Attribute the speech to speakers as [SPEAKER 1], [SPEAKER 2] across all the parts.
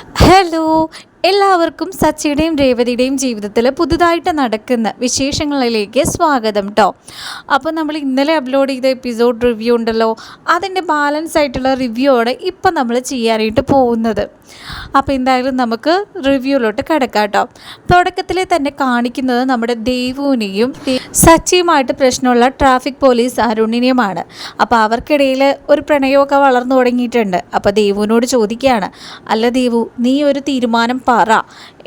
[SPEAKER 1] Hello. എല്ലാവർക്കും സച്ചിയുടെയും രേവതിയുടെയും ജീവിതത്തിൽ പുതുതായിട്ട് നടക്കുന്ന വിശേഷങ്ങളിലേക്ക് സ്വാഗതം കേട്ടോ അപ്പോൾ നമ്മൾ ഇന്നലെ അപ്ലോഡ് ചെയ്ത എപ്പിസോഡ് റിവ്യൂ ഉണ്ടല്ലോ അതിന്റെ ബാലൻസ് ആയിട്ടുള്ള റിവ്യൂ ആണ് ഇപ്പം നമ്മൾ ചെയ്യാനായിട്ട് പോകുന്നത്. അപ്പോൾ എന്തായാലും നമുക്ക് റിവ്യൂലോട്ട് കിടക്കാം കേട്ടോ തുടക്കത്തിൽ തന്നെ കാണിക്കുന്നത് നമ്മുടെ ദേവുവിനെയും സച്ചിയുമായിട്ട് പ്രശ്നമുള്ള ട്രാഫിക് പോലീസ് അരുണിനെയുമാണ്. അപ്പോൾ അവർക്കിടയിൽ ഒരു പ്രണയമൊക്കെ വളർന്നു തുടങ്ങിയിട്ടുണ്ട്. അപ്പോൾ ദേവുവിനോട് ചോദിക്കുകയാണ് അല്ല ദേവു നീ ഒരു തീരുമാനം പറ.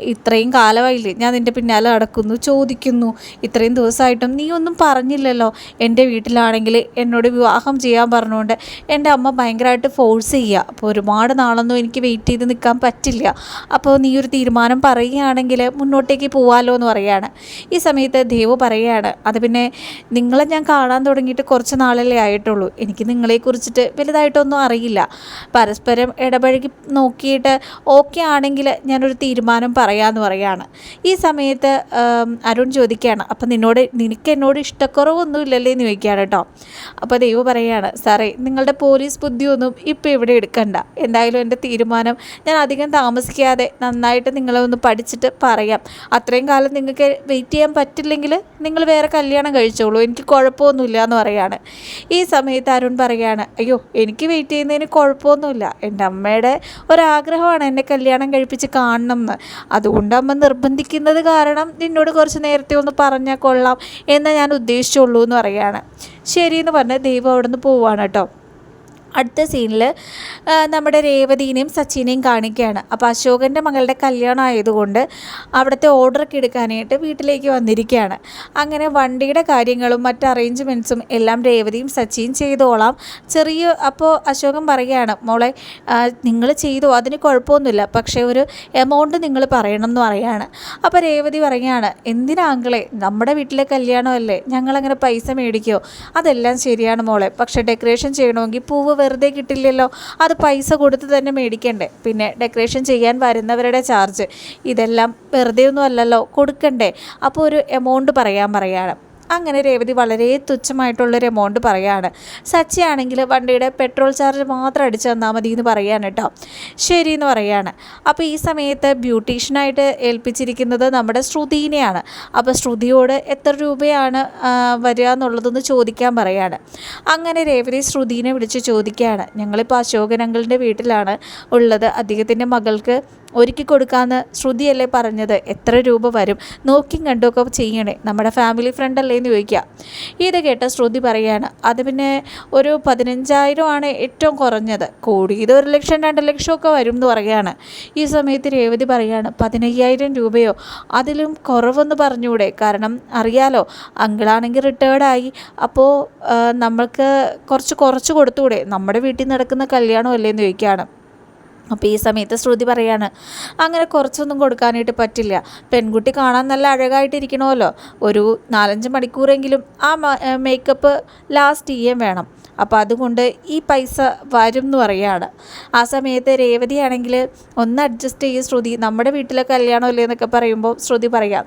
[SPEAKER 1] ഇത്രയും കാലമായില്ലേ ഞാൻ നിന്റെ പിന്നാലെ നടക്കുന്നു ചോദിക്കുന്നു. ഇത്രയും ദിവസമായിട്ടും നീ ഒന്നും പറഞ്ഞില്ലല്ലോ. എന്റെ വീട്ടിലാണെങ്കിൽ എന്നോട് വിവാഹം ചെയ്യാൻ പറഞ്ഞുകൊണ്ട് എന്റെ അമ്മ ഭയങ്കരമായിട്ട് ഫോഴ്സ് ചെയ്യുക. അപ്പോൾ ഒരുപാട് നാളൊന്നും എനിക്ക് വെയിറ്റ് ചെയ്ത് നിൽക്കാൻ പറ്റില്ല. അപ്പോൾ നീ ഒരു തീരുമാനം പറയുകയാണെങ്കിൽ മുന്നോട്ടേക്ക് പോവാലോ എന്ന് പറയുകയാണ്. ഈ സമയത്ത് ദേവ് പറയുകയാണ് അത് പിന്നെ നിങ്ങളെ ഞാൻ കാണാൻ തുടങ്ങിയിട്ട് കുറച്ച് നാളല്ലേ ആയിട്ടുള്ളൂ. എനിക്ക് നിങ്ങളെക്കുറിച്ചിട്ട് വലുതായിട്ടൊന്നും അറിയില്ല. പരസ്പരം ഇടപഴകി നോക്കിയിട്ട് ഓക്കെ ആണെങ്കിൽ ഞാനൊരു തീരുമാനം പറയാമെന്ന് പറയാണ് ഈ സമയത്ത് അരുൺ ചോദിക്കുകയാണ് അപ്പം നിന്നോട് നിനക്ക് എന്നോട് ഇഷ്ടക്കുറവൊന്നും ഇല്ലല്ലേ എന്ന് ചോദിക്കുകയാണ് കേട്ടോ. അപ്പോൾ ദൈവ പറയുകയാണ് സാറേ നിങ്ങളുടെ പോലീസ് ബുദ്ധിയൊന്നും ഇപ്പോൾ ഇവിടെ എടുക്കണ്ട. എന്തായാലും എന്റെ തീരുമാനം ഞാൻ അധികം താമസിക്കാതെ നന്നായിട്ട് നിങ്ങളെ ഒന്ന് പഠിച്ചിട്ട് പറയാം. അത്രയും കാലം നിങ്ങൾക്ക് വെയിറ്റ് ചെയ്യാൻ പറ്റില്ലെങ്കിൽ നിങ്ങൾ വേറെ കല്യാണം കഴിച്ചോളൂ. എനിക്ക് കുഴപ്പമൊന്നുമില്ല എന്ന് പറയാണ് ഈ സമയത്ത് അരുൺ പറയാണ് അയ്യോ എനിക്ക് വെയിറ്റ് ചെയ്യുന്നതിന് കുഴപ്പമൊന്നുമില്ല. എന്റെ അമ്മയുടെ ഒരാഗ്രഹമാണ് എന്നെ കല്യാണം കഴിപ്പിച്ച് കാണണം എന്ന് അതുകൊണ്ട് അമ്മ നിർബന്ധിക്കുന്നത് കാരണം നിന്നോട് കുറച്ച് നേരത്തെ ഒന്ന് പറഞ്ഞാൽ കൊള്ളാം എന്ന് ഞാൻ ഉദ്ദേശിച്ചുള്ളൂ എന്ന് പറയുകയാണ്. ശരിയെന്ന് പറഞ്ഞ് ദൈവം അവിടെ നിന്ന് പോവാണ് കേട്ടോ. അടുത്ത സീനിൽ നമ്മുടെ രേവതിനെയും സച്ചിനെയും കാണിക്കുകയാണ്. അപ്പോൾ അശോകന്റെ മകളുടെ കല്യാണം ആയതുകൊണ്ട് അവിടുത്തെ ഓർഡറൊക്കെ എടുക്കാനായിട്ട് വീട്ടിലേക്ക് വന്നിരിക്കുകയാണ്. അങ്ങനെ വണ്ടിയുടെ കാര്യങ്ങളും മറ്റ് അറേഞ്ച്മെന്റ്സും എല്ലാം രേവതിയും സച്ചിയും ചെയ്തോളാം. ചെറിയ അപ്പോൾ അശോകൻ പറയുകയാണ് മോളെ നിങ്ങൾ ചെയ്തു അതിന് കുഴപ്പമൊന്നുമില്ല. പക്ഷേ ഒരു എമൗണ്ട് നിങ്ങൾ പറയണം. എന്ന് പറയുകയാണ് അപ്പോൾ രേവതി പറയുകയാണ് എന്തിനാ അങ്കിളെ നമ്മുടെ വീട്ടിലെ കല്യാണമല്ലേ? ഞങ്ങളങ്ങനെ പൈസ മേടിക്കുമോ അതെല്ലാം ശരിയാണ് മോളെ. പക്ഷേ ഡെക്കറേഷൻ ചെയ്യണമെങ്കിൽ പൂവ് വെറുതെ കിട്ടില്ലല്ലോ. അത് പൈസ കൊടുത്ത് തന്നെ മേടിക്കണ്ടേ. പിന്നെ ഡെക്കറേഷൻ ചെയ്യാൻ വരുന്നവരുടെ ചാർജ് ഇതെല്ലാം വെറുതെ ഒന്നും അല്ലല്ലോ. കൊടുക്കണ്ടേ. അപ്പോൾ ഒരു എമൗണ്ട് പറയാൻ പറയാണ്. അങ്ങനെ രേവതി വളരെ തുച്ഛമായിട്ടുള്ളൊരു എമൗണ്ട് പറയാണ്. സച്ചിയാണെങ്കിൽ വണ്ടിയുടെ പെട്രോൾ ചാർജ് മാത്രം അടിച്ചു തന്നാൽ മതി എന്ന് പറയാണ് കേട്ടോ ശരി എന്ന് പറയാണ്. അപ്പോൾ ഈ സമയത്ത് ബ്യൂട്ടീഷ്യനായിട്ട് ഏൽപ്പിച്ചിരിക്കുന്നത് നമ്മുടെ ശ്രുതിനെയാണ്. അപ്പോൾ ശ്രുതിയോട് എത്ര രൂപയാണ് വരിക എന്നുള്ളതെന്ന് ചോദിക്കാൻ പറയാണ്. അങ്ങനെ രേവതി ശ്രുതിനെ വിളിച്ച് ചോദിക്കുകയാണ്. ഞങ്ങളിപ്പോൾ അശോകൻ അങ്കിളിന്റെ വീട്ടിലാണ് ഉള്ളത്. അദ്ദേഹത്തിന്റെ മകൾക്ക് ഒരുക്കി കൊടുക്കാമെന്ന് ശ്രുതിയല്ലേ പറഞ്ഞത്. എത്ര രൂപ വരും? നോക്കിയും കണ്ടുമൊക്കെ ചെയ്യണേ. നമ്മുടെ ഫാമിലി ഫ്രണ്ട് എന്ന് ചോദിക്കുക. ഇത് കേട്ട ശ്രുതി പറയുകയാണ് അത് പിന്നെ ഒരു പതിനഞ്ചായിരം ആണ് ഏറ്റവും കുറഞ്ഞത്. കൂടിയത് ഒരു ലക്ഷം രണ്ട് ലക്ഷമൊക്കെ വരും എന്ന് പറയുകയാണ് ഈ സമയത്ത് രേവതി പറയുകയാണ് പതിനയ്യായിരം രൂപയോ? അതിലും കുറവെന്ന് പറഞ്ഞുകൂടെ കാരണം അറിയാലോ അങ്കിളാണെങ്കിൽ റിട്ടയർഡായി അപ്പോൾ നമ്മൾക്ക് കുറച്ച് കുറച്ച് കൊടുത്തുകൂടെ നമ്മുടെ വീട്ടിൽ നടക്കുന്ന കല്യാണമല്ലേ എന്ന് ചോദിക്കുകയാണ്. അപ്പോൾ ഈ സമയത്ത് ശ്രുതി പറയാണ് അങ്ങനെ കുറച്ചൊന്നും കൊടുക്കാനായിട്ട് പറ്റില്ല. പെൺകുട്ടി കാണാൻ നല്ല അഴകായിട്ടിരിക്കണമല്ലോ. ഒരു നാലഞ്ച് മണിക്കൂറെങ്കിലും ആ മേക്കപ്പ് ലാസ്റ്റ് ചെയ്യാൻ വേണം. അപ്പോൾ അതുകൊണ്ട് ഈ പൈസ വരും എന്ന് പറയുകയാണ് ആ സമയത്ത് രേവതിയാണെങ്കിൽ ഒന്ന് അഡ്ജസ്റ്റ് ചെയ്യും ശ്രുതി. നമ്മുടെ വീട്ടിലെ കല്യാണമല്ലേ എന്നൊക്കെ പറയുമ്പോൾ ശ്രുതി പറയാം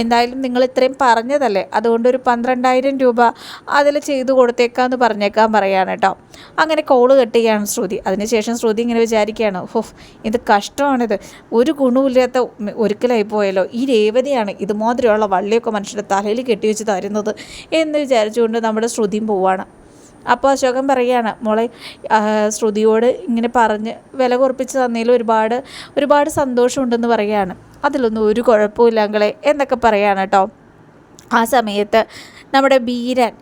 [SPEAKER 1] എന്തായാലും നിങ്ങൾ ഇത്രയും പറഞ്ഞതല്ലേ. അതുകൊണ്ട് ഒരു പന്ത്രണ്ടായിരം രൂപ അതിൽ ചെയ്തു കൊടുത്തേക്കാന്ന് പറഞ്ഞേക്കാൻ പറയാണ് കേട്ടോ അങ്ങനെ കോൾ കെട്ടുകയാണ് ശ്രുതി. അതിനുശേഷം ശ്രുതി ഇങ്ങനെ വിചാരിക്കുകയാണ് ഹോ ഇത് കഷ്ടമാണിത്. ഒരു ഗുണമില്ലാത്ത ഒരിക്കലായി പോയല്ലോ. ഈ രേവതിയാണ് ഇതുമാതിരിയുള്ള വള്ളിയൊക്കെ മനുഷ്യന്റെ തലയിൽ കെട്ടിവെച്ച് തരുന്നത് എന്ന് വിചാരിച്ചുകൊണ്ട് നമ്മുടെ ശ്രുതിയും പോവാണ്. അപ്പോൾ അശോകൻ പറയുകയാണ് മോളെ ശ്രുതിയോട് ഇങ്ങനെ പറഞ്ഞ് വില കുറപ്പിച്ച് തന്നതിൽ ഒരുപാട് ഒരുപാട് സന്തോഷമുണ്ടെന്ന് പറയുകയാണ്. അതിലൊന്നും ഒരു കുഴപ്പമില്ലങ്കളെ എന്നൊക്കെ പറയുകയാണ് കേട്ടോ. ആ സമയത്ത് നമ്മുടെ ബീരൻ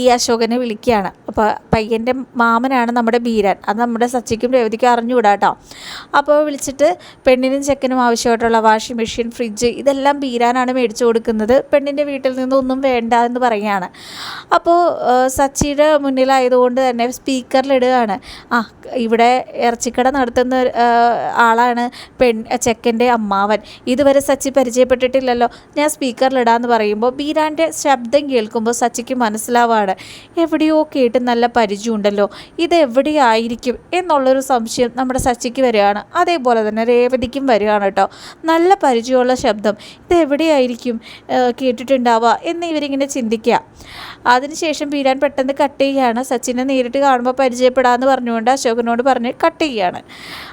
[SPEAKER 1] ഈ അശോകനെ വിളിക്കുകയാണ്. അപ്പോൾ പയ്യന്റെ മാമനാണ് നമ്മുടെ ബീരൻ അത് നമ്മുടെ സച്ചിക്കും രേവതിക്കും അറിഞ്ഞുകൂടാ കേട്ടോ. അപ്പോൾ വിളിച്ചിട്ട് പെണ്ണിനും ചെക്കനും ആവശ്യമായിട്ടുള്ള വാഷിംഗ് മെഷീൻ ഫ്രിഡ്ജ് ഇതെല്ലാം ബീരാനാണ് മേടിച്ചു കൊടുക്കുന്നത്. പെണ്ണിന്റെ വീട്ടിൽ നിന്നൊന്നും വേണ്ട എന്ന് പറയുകയാണ്. അപ്പോൾ സച്ചിയുടെ മുന്നിലായതുകൊണ്ട് തന്നെ സ്പീക്കറിലിടുകയാണ് ആ ഇവിടെ ഇറച്ചിക്കട നടത്തുന്ന ആളാണ് പെൺ ചെക്കന്റെ അമ്മാവൻ. ഇതുവരെ സച്ചി പരിചയപ്പെട്ടിട്ടില്ലല്ലോ. ഞാൻ സ്പീക്കറിലിടാന്ന് പറയും പറയുമ്പോൾ ബീരാന്റെ ശബ്ദം കേൾക്കുമ്പോൾ സച്ചിക്ക് മനസ്സിലാവാണ്. എവിടെയോ കേട്ട് നല്ല പരിചയമുണ്ടല്ലോ. ഇത് എവിടെയായിരിക്കും എന്നുള്ളൊരു സംശയം നമ്മുടെ സച്ചിക്ക് വരികയാണ്. അതേപോലെ തന്നെ രേവതിക്കും വരികയാണ് കേട്ടോ. നല്ല പരിചയമുള്ള ശബ്ദം. ഇത് എവിടെയായിരിക്കും കേട്ടിട്ടുണ്ടാവുക എന്ന് ഇവരിങ്ങനെ ചിന്തിക്കുക. അതിനുശേഷം പീരാൻ പെട്ടെന്ന് കട്ട് ചെയ്യുകയാണ്. സച്ചിനെ നേരിട്ട് കാണുമ്പോൾ പരിചയപ്പെടാമെന്ന് പറഞ്ഞുകൊണ്ട് അശോകനോട് പറഞ്ഞ് കട്ട് ചെയ്യുകയാണ്.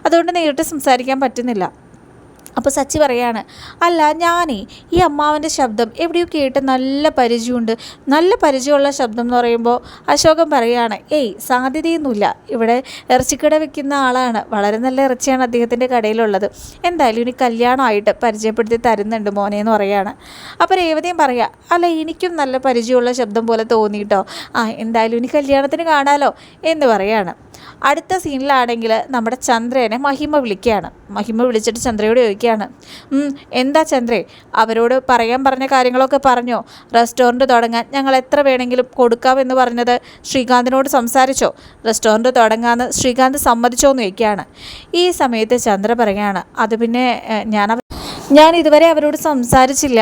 [SPEAKER 1] അതുകൊണ്ട് നേരിട്ട് സംസാരിക്കാൻ പറ്റുന്നില്ല. അപ്പോൾ സച്ചി പറയാണ് അല്ല ഞാനേ ഈ അമ്മാവന്റെ ശബ്ദം എവിടെയോ കേട്ട് നല്ല പരിചയമുണ്ട്. നല്ല പരിചയമുള്ള ശബ്ദം എന്ന് പറയുമ്പോൾ അശോകൻ പറയാണ് ഏയ് സാധ്യതയൊന്നുമില്ല. ഇവിടെ ഇറച്ചിക്കട വെക്കുന്ന ആളാണ്. വളരെ നല്ല ഇറച്ചിയാണ് അദ്ദേഹത്തിന്റെ കടയിലുള്ളത്. എന്തായാലും ഇനി കല്യാണമായിട്ട് പരിചയപ്പെടുത്തി തരുന്നുണ്ട് മോനെ എന്ന് പറയാണ്. അപ്പോൾ രേവതിയും പറയാ അല്ല എനിക്കും നല്ല പരിചയമുള്ള ശബ്ദം പോലെ തോന്നിയിട്ടോ. ആ എന്തായാലും ഇനി കല്യാണത്തിന് കാണാലോ എന്ന് പറയാണ്. അടുത്ത സീനിലാണെങ്കിൽ നമ്മുടെ ചന്ദ്രനെ മഹിമ വിളിക്കുകയാണ്. മഹിമ വിളിച്ചിട്ട് ചന്ദ്രയോട് ചോദിക്കുകയാണ് എന്താ ചന്ദ്രേ? അവരോട് പറയാൻ പറഞ്ഞ കാര്യങ്ങളൊക്കെ പറഞ്ഞോ? റെസ്റ്റോറന്റ് തുടങ്ങാൻ ഞങ്ങൾ എത്ര വേണമെങ്കിലും കൊടുക്കാമെന്ന് പറഞ്ഞത് ശ്രീകാന്തിനോട് സംസാരിച്ചോ? റെസ്റ്റോറന്റ് തുടങ്ങാമെന്ന് ശ്രീകാന്ത് സമ്മതിച്ചോ എന്ന് ചോദിക്കുകയാണ്. ഈ സമയത്ത് ചന്ദ്ര പറയുകയാണ് അത് പിന്നെ ഞാൻ ഞാൻ ഇതുവരെ അവരോട് സംസാരിച്ചില്ല.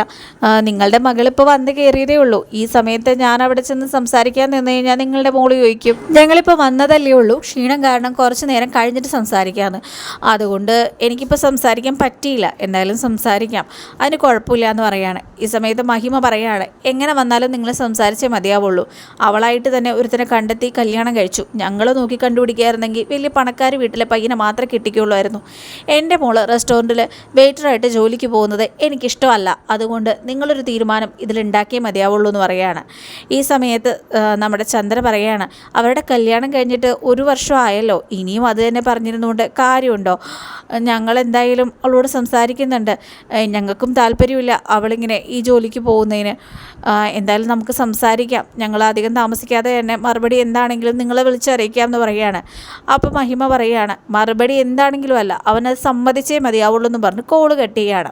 [SPEAKER 1] നിങ്ങളുടെ മകളിപ്പോൾ വന്ന് കയറിയതേ ഉള്ളൂ. ഈ സമയത്ത് ഞാൻ അവിടെ ചെന്ന് സംസാരിക്കാൻ നിന്ന് കഴിഞ്ഞാൽ നിങ്ങളുടെ മോൾ ചോദിക്കും ഞങ്ങളിപ്പോൾ വന്നതല്ലേ ഉള്ളൂ? ക്ഷീണം കാരണം കുറച്ച് നേരം കഴിഞ്ഞിട്ട് സംസാരിക്കാമെന്ന് അതുകൊണ്ട് എനിക്കിപ്പോൾ സംസാരിക്കാൻ പറ്റിയില്ല. എന്തായാലും സംസാരിക്കാം. അതിന് കുഴപ്പമില്ല എന്ന് പറയാണ്. ഈ സമയത്ത് മഹിമ പറയാണ് എങ്ങനെ വന്നാലും നിങ്ങൾ സംസാരിച്ചേ മതിയാവുള്ളൂ. അവളായിട്ട് തന്നെ ഒരുത്തനെ കണ്ടെത്തി കല്യാണം കഴിച്ചു. ഞങ്ങൾ നോക്കി കണ്ടുപിടിക്കുകയായിരുന്നെങ്കിൽ വലിയ പണക്കാർ വീട്ടിലെ പയ്യനെ മാത്രമേ കിട്ടിക്കുള്ളായിരുന്നു എന്റെ മോൾ റെസ്റ്റോറന്റിൽ വെയിറ്ററായിട്ട് ജോലി ജോലിക്ക് പോകുന്നത് എനിക്കിഷ്ടമല്ല. അതുകൊണ്ട് നിങ്ങളൊരു തീരുമാനം ഇതിലുണ്ടാക്കിയേ മതിയാവുള്ളൂ എന്ന് പറയുകയാണ്. ഈ സമയത്ത് നമ്മുടെ ചന്ദ്ര പറയുകയാണ് അവരുടെ കല്യാണം കഴിഞ്ഞിട്ട് ഒരു വർഷം ആയല്ലോ ഇനിയും അത് തന്നെ പറഞ്ഞിരുന്നുകൊണ്ട് കാര്യമുണ്ടോ? ഞങ്ങൾ എന്തായാലും അവളോട് സംസാരിക്കുന്നുണ്ട്. ഞങ്ങൾക്കും താല്പര്യമില്ല അവളിങ്ങനെ ഈ ജോലിക്ക് പോകുന്നതിന്. എന്തായാലും നമുക്ക് സംസാരിക്കാം. ഞങ്ങൾ അധികം താമസിക്കാതെ തന്നെ മറുപടി എന്താണെങ്കിലും നിങ്ങളെ വിളിച്ചറിയിക്കാം എന്ന് പറയുകയാണ്. അപ്പോൾ മഹിമ പറയുകയാണ് മറുപടി എന്താണെങ്കിലും അല്ല അവനത് സമ്മതിച്ചേ മതിയാവുള്ളൂ എന്ന് പറഞ്ഞ് കോൾ കെട്ടുകയാണ്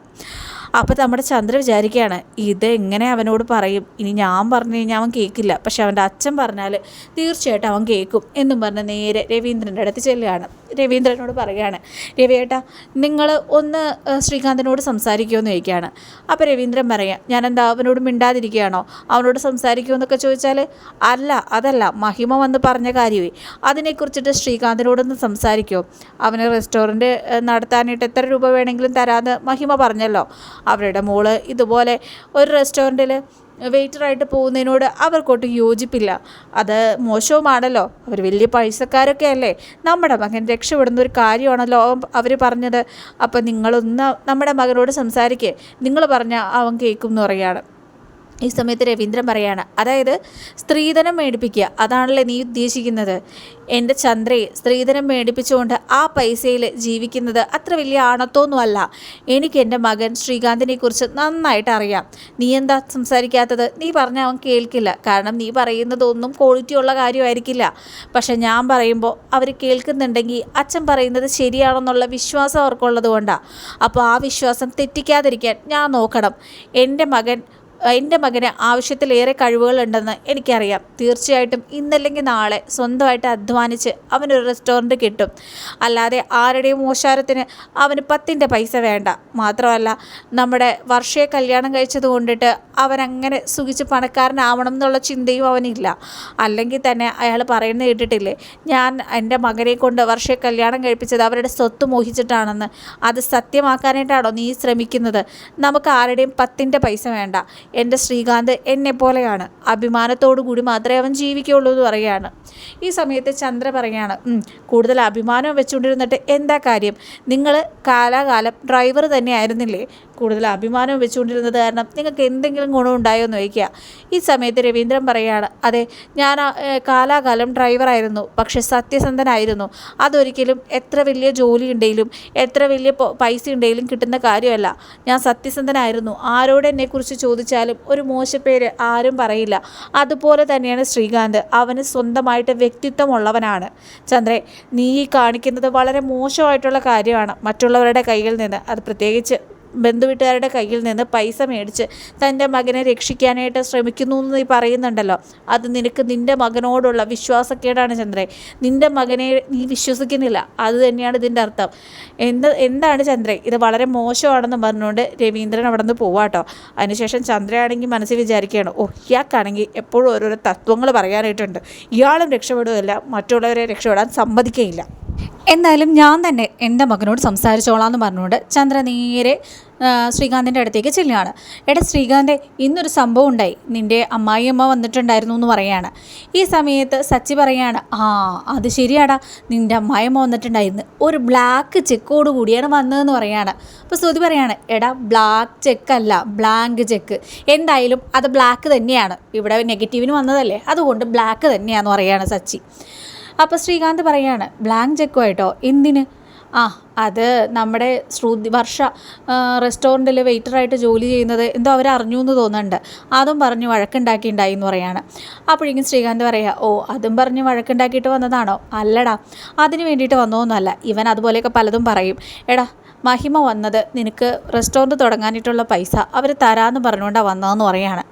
[SPEAKER 1] അപ്പോൾ നമ്മുടെ ചന്ദ്ര വിചാരിക്കുകയാണ് ഇത് എങ്ങനെ അവനോട് പറയും? ഇനി ഞാൻ പറഞ്ഞു കഴിഞ്ഞാൽ അവൻ കേൾക്കില്ല പക്ഷെ അവന്റെ അച്ഛൻ പറഞ്ഞാൽ തീർച്ചയായിട്ടും അവൻ കേൾക്കും എന്നും പറഞ്ഞ് നേരെ രവീന്ദ്രന്റെ അടുത്ത് ചെല്ലുകയാണ്. രവീന്ദ്രനോട് പറയുകയാണ് രവിയേട്ടാ നിങ്ങൾ ഒന്ന് ശ്രീകാന്തിനോട് സംസാരിക്കുമെന്ന് ചോദിക്കുകയാണ്. അപ്പോൾ രവീന്ദ്രൻ പറയാം ഞാനെന്താ അവനോട് മിണ്ടാതിരിക്കുകയാണോ? അവനോട് സംസാരിക്കുമെന്നൊക്കെ ചോദിച്ചാൽ അല്ല അതല്ല മഹിമ വന്ന് പറഞ്ഞ കാര്യമേ അതിനെക്കുറിച്ചിട്ട് ശ്രീകാന്തിനോടൊന്ന് സംസാരിക്കുമോ അവന് റെസ്റ്റോറന്റ് നടത്താനായിട്ട് എത്ര രൂപ വേണമെങ്കിലും തരാമെന്ന് മഹിമ പറഞ്ഞല്ലോ. അവരുടെ മോൾ ഇതുപോലെ ഒരു റെസ്റ്റോറന്റിൽ വെയിറ്ററായിട്ട് പോകുന്നതിനോട് അവർക്കൊട്ടും യോജിപ്പില്ല. അത് മോശവുമാണല്ലോ. അവർ വലിയ പൈസക്കാരൊക്കെ അല്ലേ? നമ്മുടെ മകൻ രക്ഷപ്പെടുന്ന ഒരു കാര്യമാണല്ലോ അവർ പറഞ്ഞത്. അപ്പം നിങ്ങളൊന്ന് നമ്മുടെ മകനോട് സംസാരിക്കേ. നിങ്ങൾ പറഞ്ഞാൽ അവൻ കേൾക്കും എന്ന് പറയുകയാണ് ഈ സമയത്ത് രവീന്ദ്രൻ പറയാണ് അതായത് സ്ത്രീധനം മേടിപ്പിക്കുക അതാണല്ലേ നീ ഉദ്ദേശിക്കുന്നത്. എന്റെ ചന്ദ്രയെ സ്ത്രീധനം മേടിപ്പിച്ചുകൊണ്ട് ആ പൈസയിൽ ജീവിക്കുന്നത് അത്ര വലിയ ആണത്തോന്നുമല്ല. എനിക്ക് എന്റെ മകൻ ശ്രീകാന്തിനെ കുറിച്ച് നന്നായിട്ട് അറിയാം. നീ എന്താ സംസാരിക്കാത്തത്? നീ പറഞ്ഞ അവൻ കേൾക്കില്ല. കാരണം നീ പറയുന്നതൊന്നും ക്വാളിറ്റി ഉള്ള കാര്യമായിരിക്കില്ല. പക്ഷെ ഞാൻ പറയുമ്പോൾ അവർ കേൾക്കുന്നുണ്ടെങ്കിൽ അച്ഛൻ പറയുന്നത് ശരിയാണെന്നുള്ള വിശ്വാസം അവർക്കുള്ളത് കൊണ്ടാണ് അപ്പോൾ ആ വിശ്വാസം തെറ്റിക്കാതിരിക്കാൻ ഞാൻ നോക്കണം. എന്റെ മകൻ എന്റെ മകന് ആവശ്യത്തിലേറെ കഴിവുകളുണ്ടെന്ന് എനിക്കറിയാം. തീർച്ചയായിട്ടും ഇന്നല്ലെങ്കിൽ നാളെ സ്വന്തമായിട്ട് അധ്വാനിച്ച് അവനൊരു റെസ്റ്റോറന്റ് കിട്ടും. അല്ലാതെ ആരുടെയും മോശാരത്തിന് അവന് പത്തിന്റെ പൈസ വേണ്ട. മാത്രമല്ല നമ്മുടെ വർഷയെ കല്യാണം കഴിച്ചത് കൊണ്ടിട്ട് അവനങ്ങനെ സുഖിച്ച് പണക്കാരനാവണം എന്നുള്ള ചിന്തയും അവനില്ല. അല്ലെങ്കിൽ തന്നെ അയാൾ പറയുന്നത് കേട്ടിട്ടില്ലേ? ഞാൻ എന്റെ മകനെ കൊണ്ട് വർഷയെ കല്യാണം കഴിപ്പിച്ചത് അവരുടെ സ്വത്ത് മോഹിച്ചിട്ടാണെന്ന്. അത് സത്യമാക്കാനായിട്ടാണോ നീ ശ്രമിക്കുന്നത്? നമുക്ക് ആരുടെയും പത്തിന്റെ പൈസ വേണ്ട. എന്റെ ശ്രീകാന്ത് എന്നെ പോലെയാണ്. അഭിമാനത്തോടു കൂടി മാത്രമേ അവൻ ജീവിക്കുള്ളൂ എന്ന് പറയുകയാണ്. ഈ സമയത്ത് ചന്ദ്ര പറയുകയാണ് കൂടുതൽ അഭിമാനം വെച്ചുകൊണ്ടിരുന്നിട്ട് എന്താ കാര്യം? നിങ്ങൾ കാലാകാലം ഡ്രൈവർ തന്നെ ആയിരുന്നില്ലേ കൂടുതൽ അഭിമാനം വെച്ചുകൊണ്ടിരുന്നത് കാരണം നിങ്ങൾക്ക് എന്തെങ്കിലും ഗുണമുണ്ടായോ എന്ന് ചോദിക്കുക. ഈ സമയത്ത് രവീന്ദ്രൻ പറയുകയാണ് അതെ ഞാൻ കാലാകാലം ഡ്രൈവറായിരുന്നു പക്ഷേ സത്യസന്ധനായിരുന്നു. അതൊരിക്കലും എത്ര വലിയ ജോലി ഉണ്ടെങ്കിലും എത്ര വലിയ പൈസ ഉണ്ടെങ്കിലും കിട്ടുന്ന കാര്യമല്ല. ഞാൻ സത്യസന്ധനായിരുന്നു. ആരോട് എന്നെക്കുറിച്ച് ചോദിച്ചാലും ഒരു മോശപ്പേര് ആരും പറയില്ല. അതുപോലെ തന്നെയാണ് ശ്രീകാന്ത്. അവന് സ്വന്തമായിട്ട് വ്യക്തിത്വമുള്ളവനാണ്. ചന്ദ്രേ നീ കാണിക്കുന്നത് വളരെ മോശമായിട്ടുള്ള കാര്യമാണ്. മറ്റുള്ളവരുടെ കയ്യിൽ നിന്ന്. അത് പ്രത്യേകിച്ച് ബന്ധുവീട്ടുകാരുടെ കയ്യിൽ നിന്ന് പൈസ മേടിച്ച് തന്റെ മകനെ രക്ഷിക്കാനായിട്ട് ശ്രമിക്കുന്നു എന്ന് നീ പറയുന്നുണ്ടല്ലോ. അത് നിനക്ക് നിന്റെ മകനോടുള്ള വിശ്വാസക്കേടാണ് ചന്ദ്രേ. നിന്റെ മകനെ നീ വിശ്വസിക്കുന്നില്ല. അത് തന്നെയാണ് ഇതിന്റെ അർത്ഥം. എന്ത് എന്താണ് ചന്ദ്രേ? ഇത് വളരെ മോശമാണെന്ന് പറഞ്ഞുകൊണ്ട് രവീന്ദ്രൻ അവിടെ നിന്ന് പോവാട്ടോ അതിനുശേഷം ചന്ദ്രയാണെങ്കിൽ മനസ്സിൽ വിചാരിക്കുകയാണ് ഓ ഇയാൾക്കാണെങ്കിൽ എപ്പോഴും ഓരോരോ തത്വങ്ങൾ പറയാനായിട്ടുണ്ട്. ഇയാളും രക്ഷപ്പെടുകയില്ല. മറ്റുള്ളവരെ രക്ഷപ്പെടാൻ സമ്മതിക്കുകയില്ല. എന്തായാലും ഞാൻ തന്നെ എന്റെ മകനോട് സംസാരിച്ചോളാം എന്ന് പറഞ്ഞുകൊണ്ട് ചന്ദ്ര നേരെ ശ്രീകാന്തിന്റെ അടുത്തേക്ക് ചെല്ലുകയാണ്. എടാ ശ്രീകാന്തെ ഇന്നൊരു സംഭവം ഉണ്ടായി. നിന്റെ അമ്മായിയമ്മ വന്നിട്ടുണ്ടായിരുന്നു എന്ന് പറയാണ്. ഈ സമയത്ത് സച്ചി പറയാണ് ആ അത് ശരിയാടാ. നിന്റെ അമ്മായിയമ്മ വന്നിട്ടുണ്ടായിരുന്നു. ഒരു ബ്ലാക്ക് ചെക്കോട് കൂടിയാണ് വന്നതെന്ന് പറയാണ്. അപ്പോൾ സ്തുതി പറയാണ് എടാ ബ്ലാക്ക് ചെക്കല്ല ബ്ലാങ്ക് ചെക്ക് എന്തായാലും അത് ബ്ലാക്ക് തന്നെയാണ്. ഇവിടെ നെഗറ്റീവിന് വന്നതല്ലേ. അതുകൊണ്ട് ബ്ലാക്ക് തന്നെയാണെന്ന് പറയാണ് സച്ചി. അപ്പോൾ ശ്രീകാന്ത് പറയാണ് ബ്ലാങ്ക് ചെക്കുമായിട്ടോ എന്തിന്? ആ അത് നമ്മുടെ ശ്രുതി വർഷ റെസ്റ്റോറന്റിൽ വെയിറ്ററായിട്ട് ജോലി ചെയ്യുന്നത് എന്തോ അവർ അറിഞ്ഞു എന്ന് തോന്നുന്നുണ്ട്. അതും പറഞ്ഞ് വഴക്കുണ്ടാക്കിയിട്ടുണ്ടായി എന്ന് പറയാണ്. അപ്പോഴേക്കും ശ്രീകാന്ത് പറയുക ഓ അതും പറഞ്ഞ് വഴക്കുണ്ടാക്കിയിട്ട് വന്നതാണോ? അല്ലടാ അതിന് വേണ്ടിയിട്ട് വന്നോന്നല്ല. ഇവൻ അതുപോലെയൊക്കെ പലതും പറയും. എടാ മഹിമ വന്നത് നിനക്ക് റെസ്റ്റോറന്റ് തുടങ്ങാനായിട്ടുള്ള പൈസ അവർ തരാമെന്ന് പറഞ്ഞുകൊണ്ടാണ് വന്നതെന്ന് പറയാണ്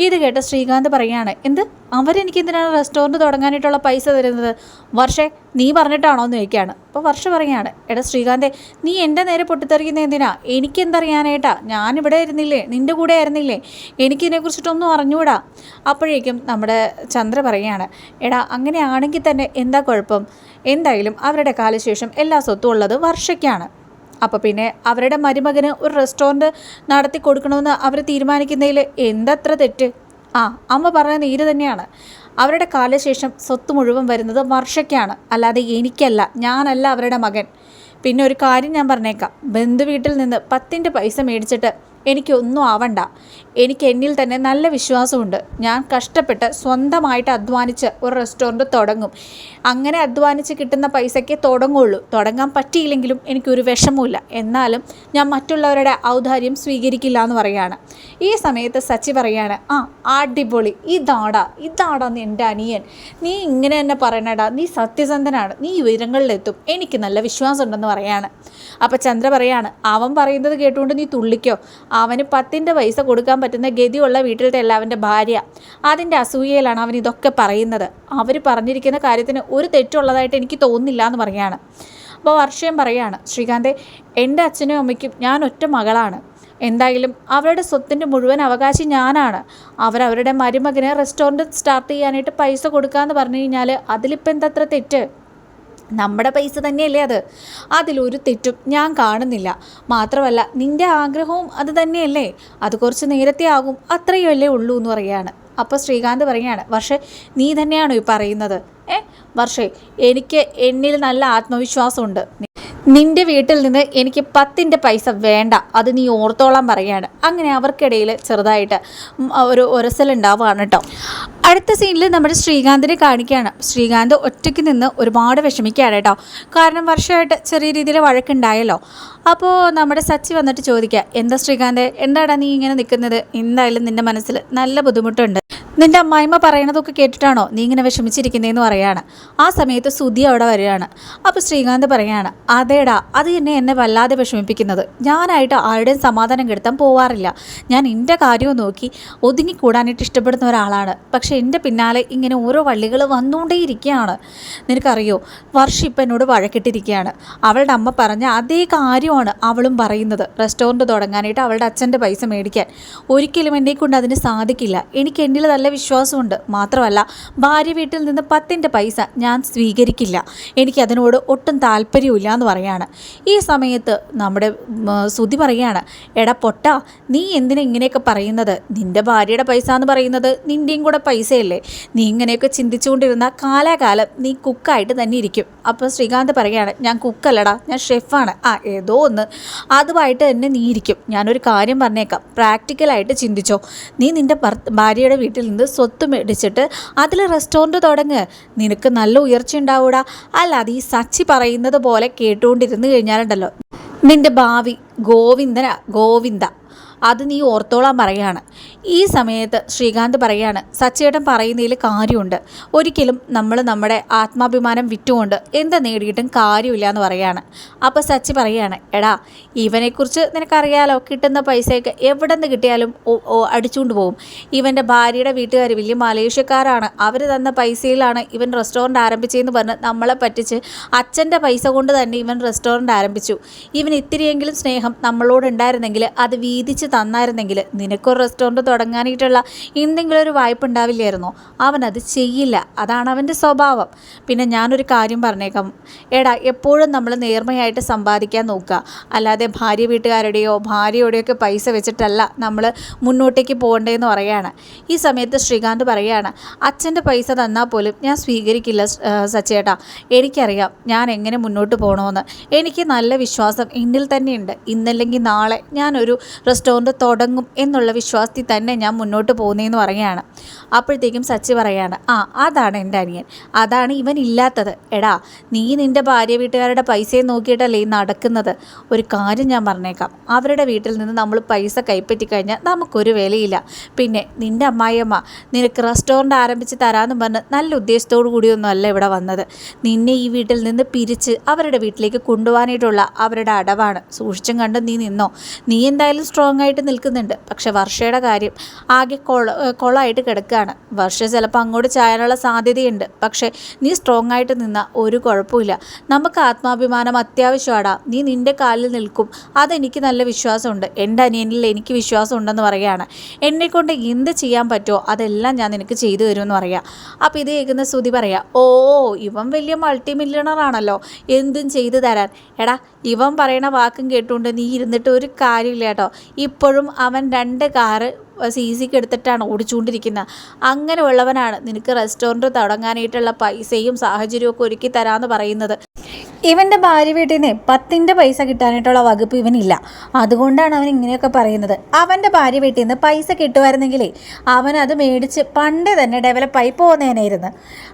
[SPEAKER 1] ഇത് കേട്ട് ശ്രീകാന്ത് പറയാണ് എന്ത്? അവരെനിക്ക് എന്തിനാണ് റെസ്റ്റോറന്റ് തുടങ്ങാനായിട്ടുള്ള പൈസ തരുന്നത്? വർഷേ നീ പറഞ്ഞിട്ടാണോ? എന്ന് ചോദിക്കുകയാണ്. അപ്പോൾ വർഷ പറയാണ് എടാ ശ്രീകാന്തേ നീ എന്റെ നേരെ പൊട്ടിത്തെറിക്കുന്ന എന്തിനാ? എനിക്കെന്തറിയാനായിട്ടാ ഞാനിവിടെ ആയിരുന്നില്ലേ? നിന്റെ കൂടെ ആയിരുന്നില്ലേ? എനിക്കിതിനെക്കുറിച്ചിട്ടൊന്നും അറിഞ്ഞുകൂടാ അപ്പോഴേക്കും നമ്മുടെ ചന്ദ്ര പറയാണ് എടാ അങ്ങനെയാണെങ്കിൽ തന്നെ എന്താ കുഴപ്പം? എന്തായാലും അവരുടെ കാലശേഷം എല്ലാ സ്വത്തും ഉള്ളത് വർഷയ്ക്കാണ്. അപ്പോൾ പിന്നെ അവരുടെ മരുമകന് ഒരു റെസ്റ്റോറന്റ് നടത്തി കൊടുക്കണമെന്ന് അവർ തീരുമാനിക്കുന്നതിൽ എന്തത്ര തെറ്റ്? ആ അമ്മ പറഞ്ഞ നീര് തന്നെയാണ്. അവരുടെ കാലശേഷം സ്വത്ത് മുഴുവൻ വരുന്നത് വർഷയ്ക്കാണ്. അല്ലാതെ എനിക്കല്ല ഞാനല്ല അവരുടെ മകൻ. പിന്നെ ഒരു കാര്യം ഞാൻ പറഞ്ഞേക്കാം. ബന്ധു വീട്ടിൽ നിന്ന് പത്തിന്റെ പൈസ മേടിച്ചിട്ട് എനിക്കൊന്നും ആവണ്ട. എനിക്ക് എന്നിൽ തന്നെ നല്ല വിശ്വാസമുണ്ട്. ഞാൻ കഷ്ടപ്പെട്ട് സ്വന്തമായിട്ട് അധ്വാനിച്ച് ഒരു റെസ്റ്റോറന്റ് തുടങ്ങും. അങ്ങനെ അധ്വാനിച്ച് കിട്ടുന്ന പൈസയ്ക്ക് തുടങ്ങുള്ളൂ. തുടങ്ങാൻ പറ്റിയില്ലെങ്കിലും എനിക്കൊരു വിഷമമില്ല എന്നാലും ഞാൻ മറ്റുള്ളവരുടെ ഔദാര്യം സ്വീകരിക്കില്ല എന്ന് പറയാണ്. ഈ സമയത്ത് സച്ചി പറയാണ് ആ അടിപൊളി. ഇതാടാ ഇതാടാ എന്റെ അനിയൻ. നീ ഇങ്ങനെ തന്നെ പറയണടാ. നീ സത്യസന്ധനാണ്. നീ ഉയരങ്ങളിലെത്തും. എനിക്ക് നല്ല വിശ്വാസമുണ്ടെന്ന് പറയാണ്. അപ്പോൾ ചന്ദ്ര പറയാണ് അവൻ പറയുന്നത് കേട്ടുകൊണ്ട് നീ തുള്ളിക്കോ? അവന് പത്തിന്റെ പൈസ കൊടുക്കാൻ പറ്റുന്ന ഗതിയുള്ള വീട്ടിലത്തെ എല്ലാവന്റെ ഭാര്യ അതിന്റെ അസൂയയിലാണ് അവൻ ഇതൊക്കെ പറയുന്നത്. അവർ പറഞ്ഞിരിക്കുന്ന കാര്യത്തിന് ഒരു തെറ്റുള്ളതായിട്ട് എനിക്ക് തോന്നുന്നില്ല എന്ന് പറയാണ് അപ്പോൾ വർഷയും പറയാണ് ശ്രീകാന്തെ എന്റെ അച്ഛനും അമ്മയ്ക്കും ഞാൻ ഒറ്റ മകളാണ്. എന്തായാലും അവരുടെ സ്വത്തിന്റെ മുഴുവൻ അവകാശി ഞാനാണ്. അവരവരുടെ മരുമകന് റെസ്റ്റോറന്റ് സ്റ്റാർട്ട് ചെയ്യാനായിട്ട് പൈസ കൊടുക്കാമെന്ന് പറഞ്ഞു കഴിഞ്ഞാൽ അതിലിപ്പോൾ എന്തത്ര തെറ്റ്? നമ്മുടെ പൈസ തന്നെയല്ലേ അത്? അതിലൊരു തെറ്റും ഞാൻ കാണുന്നില്ല. മാത്രമല്ല നിന്റെ ആഗ്രഹവും അത് തന്നെയല്ലേ? അത് കുറച്ച് നേരത്തെ ആകും അത്രയല്ലേ ഉള്ളൂ എന്ന് പറയാണ് അപ്പോൾ ശ്രീകാന്ത് പറയുകയാണ് പക്ഷേ നീ തന്നെയാണോ ഈ പറയുന്നത്? ഏ വർഷേ എനിക്ക് എന്നിൽ നല്ല ആത്മവിശ്വാസമുണ്ട്. നിന്റെ വീട്ടിൽ നിന്ന് എനിക്ക് പത്തിന്റെ പൈസ വേണ്ട. അത് നീ ഓർത്തോളം പറയാണ് അങ്ങനെ അവർക്കിടയിൽ ചെറുതായിട്ട് ഒരു ഒരസലുണ്ടാവുകയാണ് കേട്ടോ. അടുത്ത സീനിൽ നമ്മുടെ ശ്രീകാന്തിനെ കാണിക്കുകയാണ്. ശ്രീകാന്ത് ഒറ്റയ്ക്ക് നിന്ന് ഒരുപാട് വിഷമിക്കുകയാണ് കേട്ടോ. കാരണം വർഷമായിട്ട് ചെറിയ രീതിയിൽ വഴക്കുണ്ടായല്ലോ. അപ്പോൾ നമ്മുടെ സച്ചി വന്നിട്ട് ചോദിക്കുക എന്താ ശ്രീകാന്ത് എന്താടാ നീ ഇങ്ങനെ നിൽക്കുന്നത്? എന്തായാലും നിന്റെ മനസ്സിൽ നല്ല ബുദ്ധിമുട്ടുണ്ട്. നിന്റെ അമ്മായിമ്മ പറയണതൊക്കെ കേട്ടിട്ടാണോ നീ ഇങ്ങനെ വിഷമിച്ചിരിക്കുന്നതെന്ന് പറയാണ്. ആ സമയത്ത് സുധി അവിടെ വരികയാണ്. അപ്പോൾ ശ്രീകാന്ത് പറയുകയാണ് അതേടാ അത് എന്നെ എന്നെ വല്ലാതെ വിഷമിപ്പിക്കുന്നത്. ഞാനായിട്ട് ആരുടെയും സമാധാനം കെടുത്താൻ പോവാറില്ല. ഞാൻ എന്റെ കാര്യവും നോക്കി ഒതുങ്ങിക്കൂടാനായിട്ട് ഇഷ്ടപ്പെടുന്ന ഒരാളാണ്. പക്ഷേ എന്റെ പിന്നാലെ ഇങ്ങനെ ഓരോ വള്ളികൾ വന്നുകൊണ്ടേയിരിക്കുകയാണ് നിനക്കറിയോ? വർഷ ഇപ്പം എന്നോട് വഴക്കിട്ടിരിക്കുകയാണ്. അവളുടെ അമ്മ പറഞ്ഞ അതേ കാര്യമാണ് അവളും പറയുന്നത്. റെസ്റ്റോറന്റ് തുടങ്ങാനായിട്ട് അവളുടെ അച്ഛന്റെ പൈസ മേടിക്കാൻ. ഒരിക്കലും എന്നെ കൊണ്ട് അതിന് സാധിക്കില്ല. എനിക്ക് എന്നിൽ നല്ല വിശ്വാസമുണ്ട്. മാത്രമല്ല ഭാര്യ വീട്ടിൽ നിന്ന് പത്തിന്റെ പൈസ ഞാൻ സ്വീകരിക്കില്ല. എനിക്ക് അതിനോട് ഒട്ടും താല്പര്യമില്ല എന്ന് പറയാണ്. ഈ സമയത്ത് നമ്മുടെ ശ്രുതി പറയാണ് എടാ പൊട്ട നീ എന്തിനാ ഇങ്ങനെയൊക്കെ പറയുന്നത്? നിന്റെ ഭാര്യയുടെ പൈസ എന്ന് പറയുന്നത് നിന്റെയും കൂടെ പൈസയല്ലേ നീ ഇങ്ങനെയൊക്കെ ചിന്തിച്ചുകൊണ്ടിരുന്ന കാലാകാലം നീ കുക്കായിട്ട് തന്നെ ഇരിക്കും. അപ്പോൾ ശ്രീകാന്ത് പറയുകയാണ് ഞാൻ കുക്കല്ലടാ ഞാൻ ഷെഫാണ്. ആ ഏതോ ഒന്ന്. അതുമായിട്ട് തന്നെ നീ ഇരിക്കും. ഞാനൊരു കാര്യം പറഞ്ഞേക്കാം. പ്രാക്ടിക്കലായിട്ട് ചിന്തിച്ചോ. നീ നിന്റെ ഭാര്യയുടെ വീട്ടിൽ നിന്ന് സ്വത്ത് മേടിച്ചിട്ട് അതിൽ റെസ്റ്റോറന്റ് തുടങ്ങ്. നിനക്ക് നല്ല ഉയർച്ച ഉണ്ടാവൂടാ. അല്ലാതെ ഈ സച്ചി പറയുന്നത് പോലെ കേട്ടുകൊണ്ടിരുന്ന് കഴിഞ്ഞാലുണ്ടല്ലോ. നിന്റെ ഭാവി ഗോവിന്ദന ഗോവിന്ദ. അത് നീ ഓർത്തോളാൻ പറയാണ് ഈ സമയത്ത് ശ്രീകാന്ത് പറയുകയാണ് സച്ചേട്ടൻ പറയുന്നതിൽ കാര്യമുണ്ട്. ഒരിക്കലും നമ്മൾ നമ്മുടെ ആത്മാഭിമാനം വിറ്റുകൊണ്ട് എന്ത് നേടിയിട്ടും കാര്യമില്ല എന്ന് പറയുകയാണ് അപ്പോൾ സച്ചി പറയുകയാണ് എടാ ഇവനെക്കുറിച്ച് നിനക്കറിയാലോ? കിട്ടുന്ന പൈസയൊക്കെ എവിടെ നിന്ന് കിട്ടിയാലും അടിച്ചുകൊണ്ട് പോകും. ഇവന്റെ ഭാര്യയുടെ വീട്ടുകാർ വലിയ മലേഷ്യക്കാരാണ്. അവർ തന്ന പൈസയിലാണ് ഇവൻ റെസ്റ്റോറന്റ് ആരംഭിച്ചതെന്ന് പറഞ്ഞ് നമ്മളെ പറ്റിച്ച് അച്ഛന്റെ പൈസ കൊണ്ട് തന്നെ ഇവൻ റെസ്റ്റോറന്റ് ആരംഭിച്ചു. ഇവൻ ഇത്തിരിയെങ്കിലും സ്നേഹം നമ്മളോട് ഉണ്ടായിരുന്നെങ്കിൽ അത് വീതിച്ച് തന്നായിരുന്നെങ്കിൽ നിനക്കൊരു റെസ്റ്റോറന്റ് തുടങ്ങാനായിട്ടുള്ള എന്തെങ്കിലും ഒരു വായ്പ ഉണ്ടാവില്ലായിരുന്നോ. അവനത് ചെയ്യില്ല. അതാണ് അവന്റെ സ്വഭാവം. പിന്നെ ഞാനൊരു കാര്യം പറഞ്ഞേക്കാം. എടാ എപ്പോഴും നമ്മൾ നേർമയായിട്ട് സമ്പാദിക്കാൻ നോക്കുക. അല്ലാതെ ഭാര്യ വീട്ടുകാരുടെയോ ഭാര്യയുടെയോ ഒക്കെ പൈസ വെച്ചിട്ടല്ല നമ്മൾ മുന്നോട്ടേക്ക് പോകേണ്ടതെന്ന് പറയുകയാണ്. ഈ സമയത്ത് ശ്രീകാന്ത് പറയുകയാണ് അച്ഛന്റെ പൈസ തന്നാൽ പോലും ഞാൻ സ്വീകരിക്കില്ല സച്ചേട്ടാ. എനിക്കറിയാം ഞാൻ എങ്ങനെ മുന്നോട്ട് പോകണമെന്ന്. എനിക്ക് നല്ല വിശ്വാസം എന്നിൽ തന്നെയുണ്ട്. ഇന്നല്ലെങ്കിൽ നാളെ ഞാനൊരു റെസ്റ്റോറന്റ് തുടങ്ങും എന്നുള്ള വിശ്വാസത്തിൽ തന്നെ ഞാൻ മുന്നോട്ട് പോകുന്നതെന്ന് പറയുകയാണ്. അപ്പോഴത്തേക്കും സച്ചി പറയാണ് ആ അതാണ് എന്റെ അനിയൻ. അതാണ് ഇവൻ ഇല്ലാത്തത്. എടാ നീ നിന്റെ ഭാര്യ വീട്ടുകാരുടെ പൈസയെ നോക്കിയിട്ടല്ലേ ഈ നടക്കുന്നത്? ഒരു കാര്യം ഞാൻ പറഞ്ഞേക്കാം. അവരുടെ വീട്ടിൽ നിന്ന് നമ്മൾ പൈസ കൈപ്പറ്റി കഴിഞ്ഞാൽ നമുക്കൊരു വിലയില്ല. പിന്നെ നിന്റെ അമ്മായിയമ്മ നിനക്ക് റെസ്റ്റോറന്റ് ആരംഭിച്ച് തരാമെന്ന് പറഞ്ഞ് നല്ല ഉദ്ദേശത്തോടു കൂടിയൊന്നും അല്ല ഇവിടെ വന്നത്. നിന്നെ ഈ വീട്ടിൽ നിന്ന് പിരിച്ച് അവരുടെ വീട്ടിലേക്ക് കൊണ്ടുപോകാനായിട്ടുള്ള അവരുടെ അടവാണ്. സൂക്ഷിച്ചും കണ്ടും നീ നിന്നോ? നീ എന്തായാലും സ്ട്രോങ് ആയിട്ട് നിൽക്കുന്നുണ്ട്. പക്ഷെ വർഷയുടെ കാര്യം ആകെ കൊള കൊളമായിട്ട് കിടക്കുകയാണ് വർഷ ചിലപ്പോൾ അങ്ങോട്ട് ചായാനുള്ള സാധ്യതയുണ്ട്. പക്ഷേ നീ സ്ട്രോങ് ആയിട്ട് നിന്ന ഒരു കുഴപ്പമില്ല. നമുക്ക് ആത്മാഭിമാനം അത്യാവശ്യമാണ് നീ നിന്റെ കാലിൽ നിൽക്കും. അതെനിക്ക് നല്ല വിശ്വാസമുണ്ട്. എന്റെ അനിയനിൽ എനിക്ക് വിശ്വാസം ഉണ്ടെന്ന് പറയുകയാണ്. എന്നെക്കൊണ്ട് എന്ത് ചെയ്യാൻ പറ്റുമോ അതെല്ലാം ഞാൻ നിനക്ക് ചെയ്തു തരുമെന്ന് പറയാം. അപ്പോൾ ഇത് കേൾക്കുന്ന ശ്രുതി പറയാം ഓ ഇവൻ വലിയ മൾട്ടി മില്യണർ ആണല്ലോ. എന്തും ചെയ്തു തരാൻ. എടാ ഇവൻ പറയണ വാക്കും കേട്ടുകൊണ്ട് നീ ഇരുന്നിട്ട് ഒരു കാര്യമില്ല കേട്ടോ. ഇപ്പോഴും അവൻ രണ്ട് കാറ് സി സിക്ക് എടുത്തിട്ടാണ് ഓടിച്ചുകൊണ്ടിരിക്കുന്നത് അങ്ങനെയുള്ളവനാണ് നിനക്ക് റെസ്റ്റോറന്റ് തുടങ്ങാനായിട്ടുള്ള പൈസയും സാഹചര്യവും ഒക്കെ ഒരുക്കി തരാമെന്ന് പറയുന്നത്. ഇവന്റെ ഭാര്യ വീട്ടിൽ നിന്ന് പത്തിന്റെ പൈസ കിട്ടാനായിട്ടുള്ള വകുപ്പ് ഇവനില്ല. അതുകൊണ്ടാണ് അവൻ ഇങ്ങനെയൊക്കെ പറയുന്നത്. അവന്റെ ഭാര്യ വീട്ടിൽ നിന്ന് പൈസ കിട്ടുമായിരുന്നെങ്കിലേ അവൻ അത് മേടിച്ച് പണ്ടേ തന്നെ ഡെവലപ്പായി പോകുന്നതിനായിരുന്നു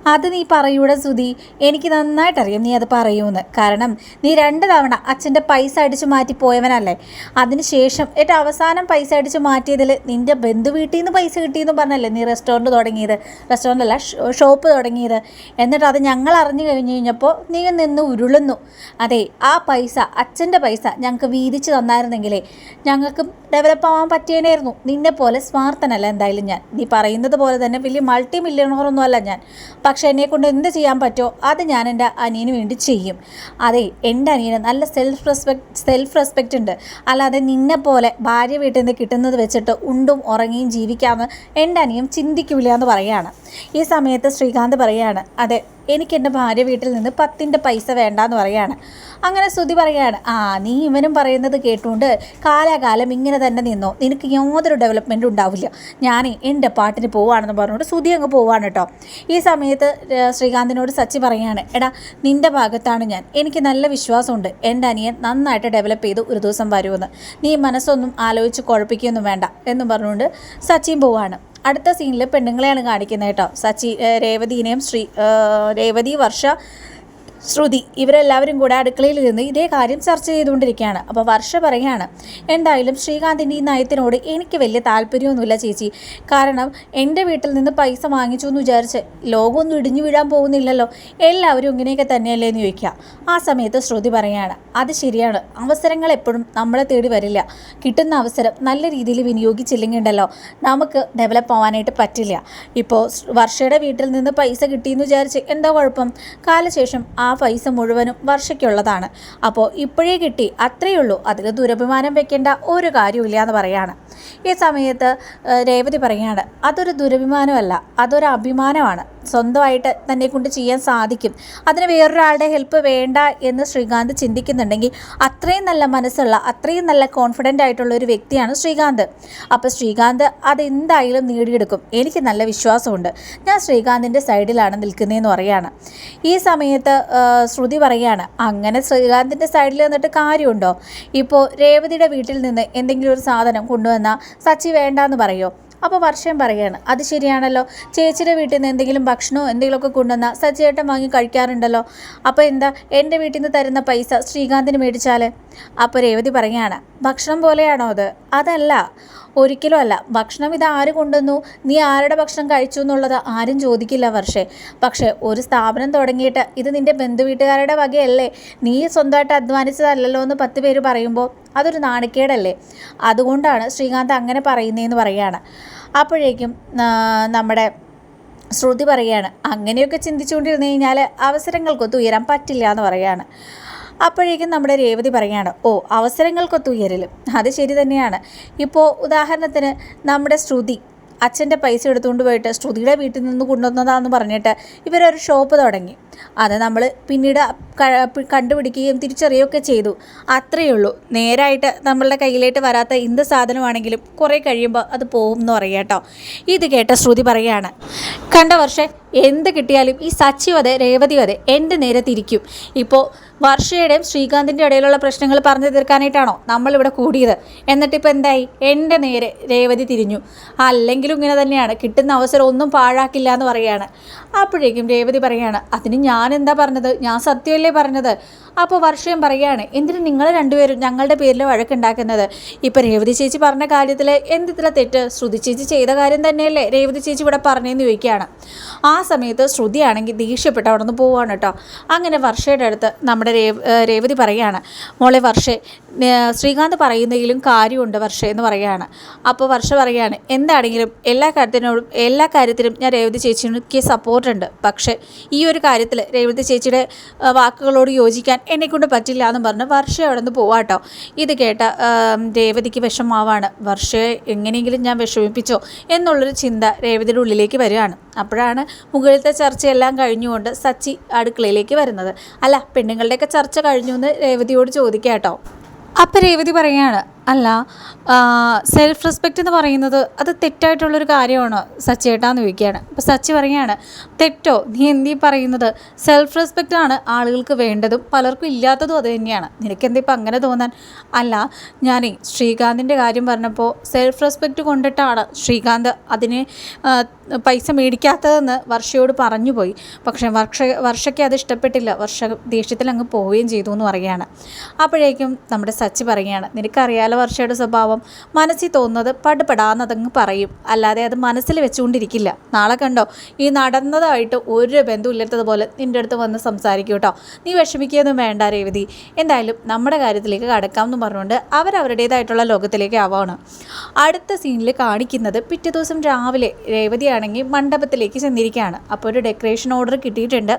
[SPEAKER 1] അത് നീ പറയൂടെ സുധി. എനിക്ക് നന്നായിട്ടറിയാം നീ അത് പറയൂന്ന്. കാരണം നീ രണ്ട് തവണ അച്ഛന്റെ പൈസ അടിച്ചു മാറ്റി പോയവനല്ലേ. അതിനുശേഷം ഏറ്റവും അവസാനം പൈസ അടിച്ചു മാറ്റിയതിൽ നിന്റെ ബന്ധു വീട്ടിൽ നിന്ന് പൈസ കിട്ടിയെന്ന് പറഞ്ഞല്ലേ നീ റെസ്റ്റോറന്റ് തുടങ്ങിയത്. റെസ്റ്റോറന്റ് അല്ല ഷോപ്പ് തുടങ്ങിയത്. എന്നിട്ട് അത് ഞങ്ങൾ അറിഞ്ഞു കഴിഞ്ഞ് കഴിഞ്ഞപ്പോൾ നീ നിന്ന് ഉരുളുന്നു അതെ ആ പൈസ അച്ഛന്റെ പൈസ ഞങ്ങൾക്ക് വീതിച്ച് തന്നായിരുന്നെങ്കിലേ ഞങ്ങൾക്ക് ഡെവലപ്പ് ആവാൻ പറ്റിയേനായിരുന്നു. നിന്നെ പോലെ സ്മാർത്തനല്ല എന്തായാലും ഞാൻ. നീ പറയുന്നത് പോലെ തന്നെ വലിയ മൾട്ടി മില്യണറൊന്നും അല്ല ഞാൻ. പക്ഷേ എന്നെ കൊണ്ട് എന്ത് ചെയ്യാൻ പറ്റുമോ അത് ഞാൻ എന്റെ അനിയന് വേണ്ടി ചെയ്യും. അതെ എന്റെ അനിയന് നല്ല സെൽഫ് റെസ്പെക്ട് സെൽഫ് റെസ്പെക്റ്റ് ഉണ്ട്. അല്ലാതെ നിന്നെ പോലെ ഭാര്യ വീട്ടിൽ നിന്ന് കിട്ടുന്നത് വെച്ചിട്ട് ഉണ്ടും ഉറങ്ങിയും ജീവിക്കാമെന്ന് എന്റെ അനിയൻ ചിന്തിക്കില്ല എന്ന് പറയുകയാണ്. ഈ സമയത്ത് ശ്രീകാന്ത് പറയുകയാണ്. അതെ എനിക്ക് എന്റെ ഭാര്യ വീട്ടിൽ നിന്ന് പത്തിന്റെ പൈസ വേണ്ടാന്ന് പറയാണ്. അങ്ങനെ സ്തുതി പറയാണ് ആ നീ ഇവനും പറയുന്നത് കേട്ടുകൊണ്ട് കാലാകാലം ഇങ്ങനെ തന്നെ നിന്നോ. നിനക്ക് യാതൊരു ഡെവലപ്മെന്റും ഉണ്ടാവില്ല. ഞാൻ എന്റെ പാട്ടിന് പോവാണെന്ന് പറഞ്ഞുകൊണ്ട് സ്തുതി അങ്ങ് പോവാണ് കേട്ടോ ഈ സമയത്ത് ശ്രീകാന്തിനോട് സച്ചി പറയാണ് എടാ നിന്റെ ഭാഗത്താണ് ഞാൻ. എനിക്ക് നല്ല വിശ്വാസമുണ്ട്. എന്റെ അനിയൻ നന്നായിട്ട് ഡെവലപ്പ് ചെയ്ത് ഒരു ദിവസം വരുമെന്ന്. നീ മനസ്സൊന്നും ആലോചിച്ച് കുഴപ്പിക്കുകയൊന്നും വേണ്ട. എന്നും പറഞ്ഞുകൊണ്ട് സച്ചിയും പോവാണ്. അടുത്ത സീനിൽ പെണ്ണുങ്ങളെയാണ് കാണിക്കുന്നത് കേട്ടോ. സച്ചി രേവതിനെയും ശ്രീ രേവതി വർഷ ശ്രുതി ഇവരെല്ലാവരും കൂടെ അടുക്കളയിൽ നിന്ന് ഇതേ കാര്യം ചർച്ച ചെയ്തുകൊണ്ടിരിക്കുകയാണ്. അപ്പോൾ വർഷ പറയാണ് എന്തായാലും ശ്രീകാന്തിന്റെ ഈ നയത്തിനോട് എനിക്ക് വലിയ താല്പര്യമൊന്നുമില്ല ചേച്ചി. കാരണം എന്റെ വീട്ടിൽ നിന്ന് പൈസ വാങ്ങിച്ചു എന്ന് വിചാരിച്ച് ലോകമൊന്നും ഇടിഞ്ഞു വീഴാൻ പോകുന്നില്ലല്ലോ. എല്ലാവരും ഇങ്ങനെയൊക്കെ തന്നെയല്ലേ എന്ന് ചോദിക്കുക. ആ സമയത്ത് ശ്രുതി പറയാണ് അത് ശരിയാണ്. അവസരങ്ങൾ എപ്പോഴും നമ്മളെ തേടി വരില്ല. കിട്ടുന്ന അവസരം നല്ല രീതിയിൽ വിനിയോഗിച്ചില്ലെങ്കിൽ ഉണ്ടല്ലോ നമുക്ക് ഡെവലപ്പ് ആവാനായിട്ട് പറ്റില്ല. ഇപ്പോൾ വർഷയുടെ വീട്ടിൽ നിന്ന് പൈസ കിട്ടിയെന്ന് വിചാരിച്ച് എന്താ കുഴപ്പം? കാലശേഷം ആ പൈസ മുഴുവനും വർഷയ്ക്കുള്ളതാണ്. അപ്പോൾ ഇപ്പോഴേ കിട്ടി അത്രയേ ഉള്ളൂ. അതിൽ ദുരഭിമാനം വെക്കേണ്ട ഒരു കാര്യമില്ല എന്ന് പറയാണ്. ഈ സമയത്ത് രേവതി പറയാണ് അതൊരു ദുരഭിമാനമല്ല അതൊരു അഭിമാനമാണ്. സ്വന്തമായിട്ട് തന്നെ കൊണ്ട് ചെയ്യാൻ സാധിക്കും. അതിന് വേറൊരാളുടെ ഹെൽപ്പ് വേണ്ട എന്ന് ശ്രീകാന്ത് ചിന്തിക്കുന്നുണ്ടെങ്കിൽ അത്രയും നല്ല മനസ്സുള്ള അത്രയും നല്ല കോൺഫിഡന്റ് ആയിട്ടുള്ള ഒരു വ്യക്തിയാണ് ശ്രീകാന്ത്. അപ്പോൾ ശ്രീകാന്ത് അതെന്തായാലും നേടിയെടുക്കും. എനിക്ക് നല്ല വിശ്വാസമുണ്ട്. ഞാൻ ശ്രീകാന്തിന്റെ സൈഡിലാണ് നിൽക്കുന്നതെന്ന് പറയാണ്. ഈ സമയത്ത് ശ്രുതി പറയാണ് അങ്ങനെ ശ്രീകാന്തിന്റെ സൈഡിൽ നിന്നിട്ട് കാര്യമുണ്ടോ? ഇപ്പോൾ രേവതിയുടെ വീട്ടിൽ നിന്ന് എന്തെങ്കിലും ഒരു സാധനം കൊണ്ടുവന്നാൽ സച്ചി വേണ്ടാന്ന് പറയുമോ അപ്പോൾ വർഷം പറയുകയാണ് അത് ശരിയാണല്ലോ. ചേച്ചിയുടെ വീട്ടിൽ നിന്ന് എന്തെങ്കിലും ഭക്ഷണമോ എന്തെങ്കിലുമൊക്കെ കൊണ്ടുവന്നാൽ സജ്ജേട്ടം വാങ്ങി കഴിക്കാറുണ്ടല്ലോ. അപ്പോൾ എന്താ എന്റെ വീട്ടിൽ നിന്ന് തരുന്ന പൈസ ശ്രീകാന്തിന് മേടിച്ചാൽ അപ്പോൾ രേവതി പറയുകയാണ് ഭക്ഷണം പോലെയാണോ അത്? അതല്ല. ഒരിക്കലും അല്ല. ഭക്ഷണം ഇത് ആര് കൊണ്ടുവന്നു? നീ ആരുടെ ഭക്ഷണം കഴിച്ചു എന്നുള്ളത് ആരും ചോദിക്കില്ല വർഷേ. പക്ഷേ ഒരു സ്ഥാപനം തുടങ്ങിയിട്ട് ഇത് നിന്റെ ബന്ധുവീട്ടുകാരുടെ വകയല്ലേ? നീ സ്വന്തമായിട്ട് അധ്വാനിച്ചതല്ലല്ലോ എന്ന് പത്ത് പേര് പറയുമ്പോൾ അതൊരു നാണിക്കേടല്ലേ? അതുകൊണ്ടാണ് ശ്രീകാന്ത് അങ്ങനെ പറയുന്നതെന്ന് പറയുകയാണ്. അപ്പോഴേക്കും നമ്മുടെ ശ്രുതി പറയാണ് അങ്ങനെയൊക്കെ ചിന്തിച്ചുകൊണ്ടിരുന്നു കഴിഞ്ഞാൽ അവസരങ്ങൾക്കൊത്ത് ഉയരാൻ പറ്റില്ല എന്ന് പറയാണ് അപ്പോഴേക്കും നമ്മുടെ രേവതി പറയുകയാണ് ഓ അവസരങ്ങൾക്കൊത്ത് ഉയരലും. അത് ശരി തന്നെയാണ്. ഇപ്പോൾ ഉദാഹരണത്തിന് നമ്മുടെ ശ്രുതി അച്ഛന്റെ പൈസ എടുത്തുകൊണ്ട് പോയിട്ട് ശ്രുതിയുടെ വീട്ടിൽ നിന്ന് കൊണ്ടുവന്നതാണെന്ന് പറഞ്ഞിട്ട് ഇവരൊരു ഷോപ്പ് തുടങ്ങി. അത് നമ്മൾ പിന്നീട് കണ്ടുപിടിക്കുകയും തിരിച്ചറിയുകയൊക്കെ ചെയ്തു. അത്രയേ ഉള്ളൂ. നേരായിട്ട് നമ്മളുടെ കയ്യിലേക്ക് വരാത്ത എന്ത് സാധനമാണെങ്കിലും കുറേ കഴിയുമ്പോൾ അത് പോകും എന്ന് പറയാം കേട്ടോ. ഇത് കേട്ട ശ്രുതി പറയാണ് കണ്ട വർഷം എന്ത് കിട്ടിയാലും ഈ സച്ചി വധ രേവതി വധ എന്റെ നേരെ തിരിക്കും. ഇപ്പോൾ വർഷയുടെയും ശ്രീകാന്തിന്റെ ഇടയിലുള്ള പ്രശ്നങ്ങൾ പറഞ്ഞു തീർക്കാനായിട്ടാണോ നമ്മളിവിടെ കൂടിയത്? എന്നിട്ടിപ്പോൾ എന്തായി? എന്റെ നേരെ രേവതി തിരിഞ്ഞു. അല്ലെങ്കിലും ഇങ്ങനെ തന്നെയാണ്. കിട്ടുന്ന അവസരം ഒന്നും പാഴാക്കില്ല എന്ന് പറയുകയാണ്. അപ്പോഴേക്കും രേവതി പറയുകയാണ് അതിന് ഞാൻ എന്താ പറഞ്ഞത്? ഞാൻ സത്യമല്ലേ പറഞ്ഞത്? അപ്പോൾ വർഷയും പറയുകയാണ് എന്തിനു നിങ്ങൾ രണ്ടുപേരും ഞങ്ങളുടെ പേരിൽ വഴക്കുണ്ടാക്കുന്നത്? ഇപ്പോൾ രേവതി ചേച്ചി പറഞ്ഞ കാര്യത്തിൽ എന്തിത്ര തെറ്റ്? ശ്രുതി ചേച്ചി ചെയ്ത കാര്യം തന്നെയല്ലേ രേവതി ചേച്ചി ഇവിടെ പറഞ്ഞതെന്ന് ചോദിക്കുകയാണ്. ആ സമയത്ത് ശ്രുതിയാണെങ്കിൽ ദേഷ്യപ്പെട്ട് അവിടെ നിന്ന് പോവുകയാണ് കേട്ടോ. അങ്ങനെ വർഷയുടെ അടുത്ത് നമ്മുടെ രേവ് രേവതി പറയുകയാണ് മോളെ വർഷേ ശ്രീകാന്ത് പറയുന്നതിലും കാര്യമുണ്ട് വർഷേ എന്ന് പറയുകയാണ്. അപ്പോൾ വർഷ പറയുകയാണ് എന്താണെങ്കിലും എല്ലാ കാര്യത്തിനോടും എല്ലാ കാര്യത്തിലും ഞാൻ രേവതി ചേച്ചിക്ക് സപ്പോർട്ടുണ്ട് പക്ഷേ ഈ ഒരു കാര്യത്തിൽ രേവതി ചേച്ചിയുടെ വാക്കുകളോട് യോജിക്കാൻ എന്നെക്കൊണ്ട് പറ്റില്ല എന്ന് പറഞ്ഞ് വർഷ അവിടെ നിന്ന് പോവാട്ടോ ഇത് കേട്ട രേവതിക്ക് വിഷമാവാണ് വർഷയെ എങ്ങനെയെങ്കിലും ഞാൻ വിഷമിപ്പിച്ചോ എന്നുള്ളൊരു ചിന്ത രേവതിയുടെ ഉള്ളിലേക്ക് വരികയാണ്. അപ്പോഴാണ് മുകളിലത്തെ ചർച്ചയെല്ലാം കഴിഞ്ഞുകൊണ്ട് സച്ചി അടുക്കളയിലേക്ക് വരുന്നത്. അല്ല പെണ്ണുങ്ങളുടെയൊക്കെ ചർച്ച കഴിഞ്ഞു എന്ന് രേവതിയോട് ചോദിക്കാം കേട്ടോ അപ്പം രേവതി പറയാണ് അല്ല സെൽഫ് റെസ്പെക്റ്റ് എന്ന് പറയുന്നത് അത് തെറ്റായിട്ടുള്ളൊരു കാര്യമാണോ സച്ചി ഏട്ടാന്ന് ചോദിക്കുകയാണ്. അപ്പോൾ സച്ചി പറയുകയാണ് തെറ്റോ? നീ എന്തീ പറയുന്നത്? സെൽഫ് റെസ്പെക്റ്റ് ആണ് ആളുകൾക്ക് വേണ്ടതും പലർക്കും ഇല്ലാത്തതും അത് തന്നെയാണ്. നിനക്കെന്താ ഇപ്പം അങ്ങനെ തോന്നാൻ? അല്ല ഞാനേ ശ്രീകാന്തിന്റെ കാര്യം പറഞ്ഞപ്പോൾ സെൽഫ് റെസ്പെക്റ്റ് കൊണ്ടിട്ടാണ് ശ്രീകാന്ത് അതിന് പൈസ മേടിക്കാത്തതെന്ന് വർഷയോട് പറഞ്ഞു പോയി പക്ഷേ വർഷ വർഷയ്ക്ക് അത് ഇഷ്ടപ്പെട്ടില്ല. വർഷ ദേഷ്യത്തിൽ അങ്ങ് പോവുകയും ചെയ്തു എന്ന് പറയുകയാണ്. അപ്പോഴേക്കും നമ്മുടെ സച്ചി പറയുകയാണ് നിനക്കറിയാലോ വർഷയുടെ സ്വഭാവം മനസ്സിൽ തോന്നുന്നത് പടുപടാന്നതങ്ങ് പറയും. അല്ലാതെ അത് മനസ്സിൽ വെച്ചുകൊണ്ടിരിക്കില്ല. നാളെ കണ്ടോ ഈ നടന്നതായിട്ട് ഒരു ബന്ധമില്ലാത്തതുപോലെ നിന്റെ അടുത്ത് വന്ന് സംസാരിക്കും കേട്ടോ. നീ വിഷമിക്കുകയൊന്നും വേണ്ട രേവതി. എന്തായാലും നമ്മുടെ കാര്യത്തിലേക്ക് കടക്കാം എന്ന് പറഞ്ഞുകൊണ്ട് അവരവരുടേതായിട്ടുള്ള ലോകത്തിലേക്ക് ആവാണ്. അടുത്ത സീനിൽ കാണിക്കുന്നത് പിറ്റേ ദിവസം രാവിലെ രേവതിയാണെങ്കിൽ മണ്ഡപത്തിലേക്ക് ചെന്നിരിക്കുകയാണ്. അപ്പോൾ ഒരു ഡെക്കറേഷൻ ഓർഡർ കിട്ടിയിട്ടുണ്ട്.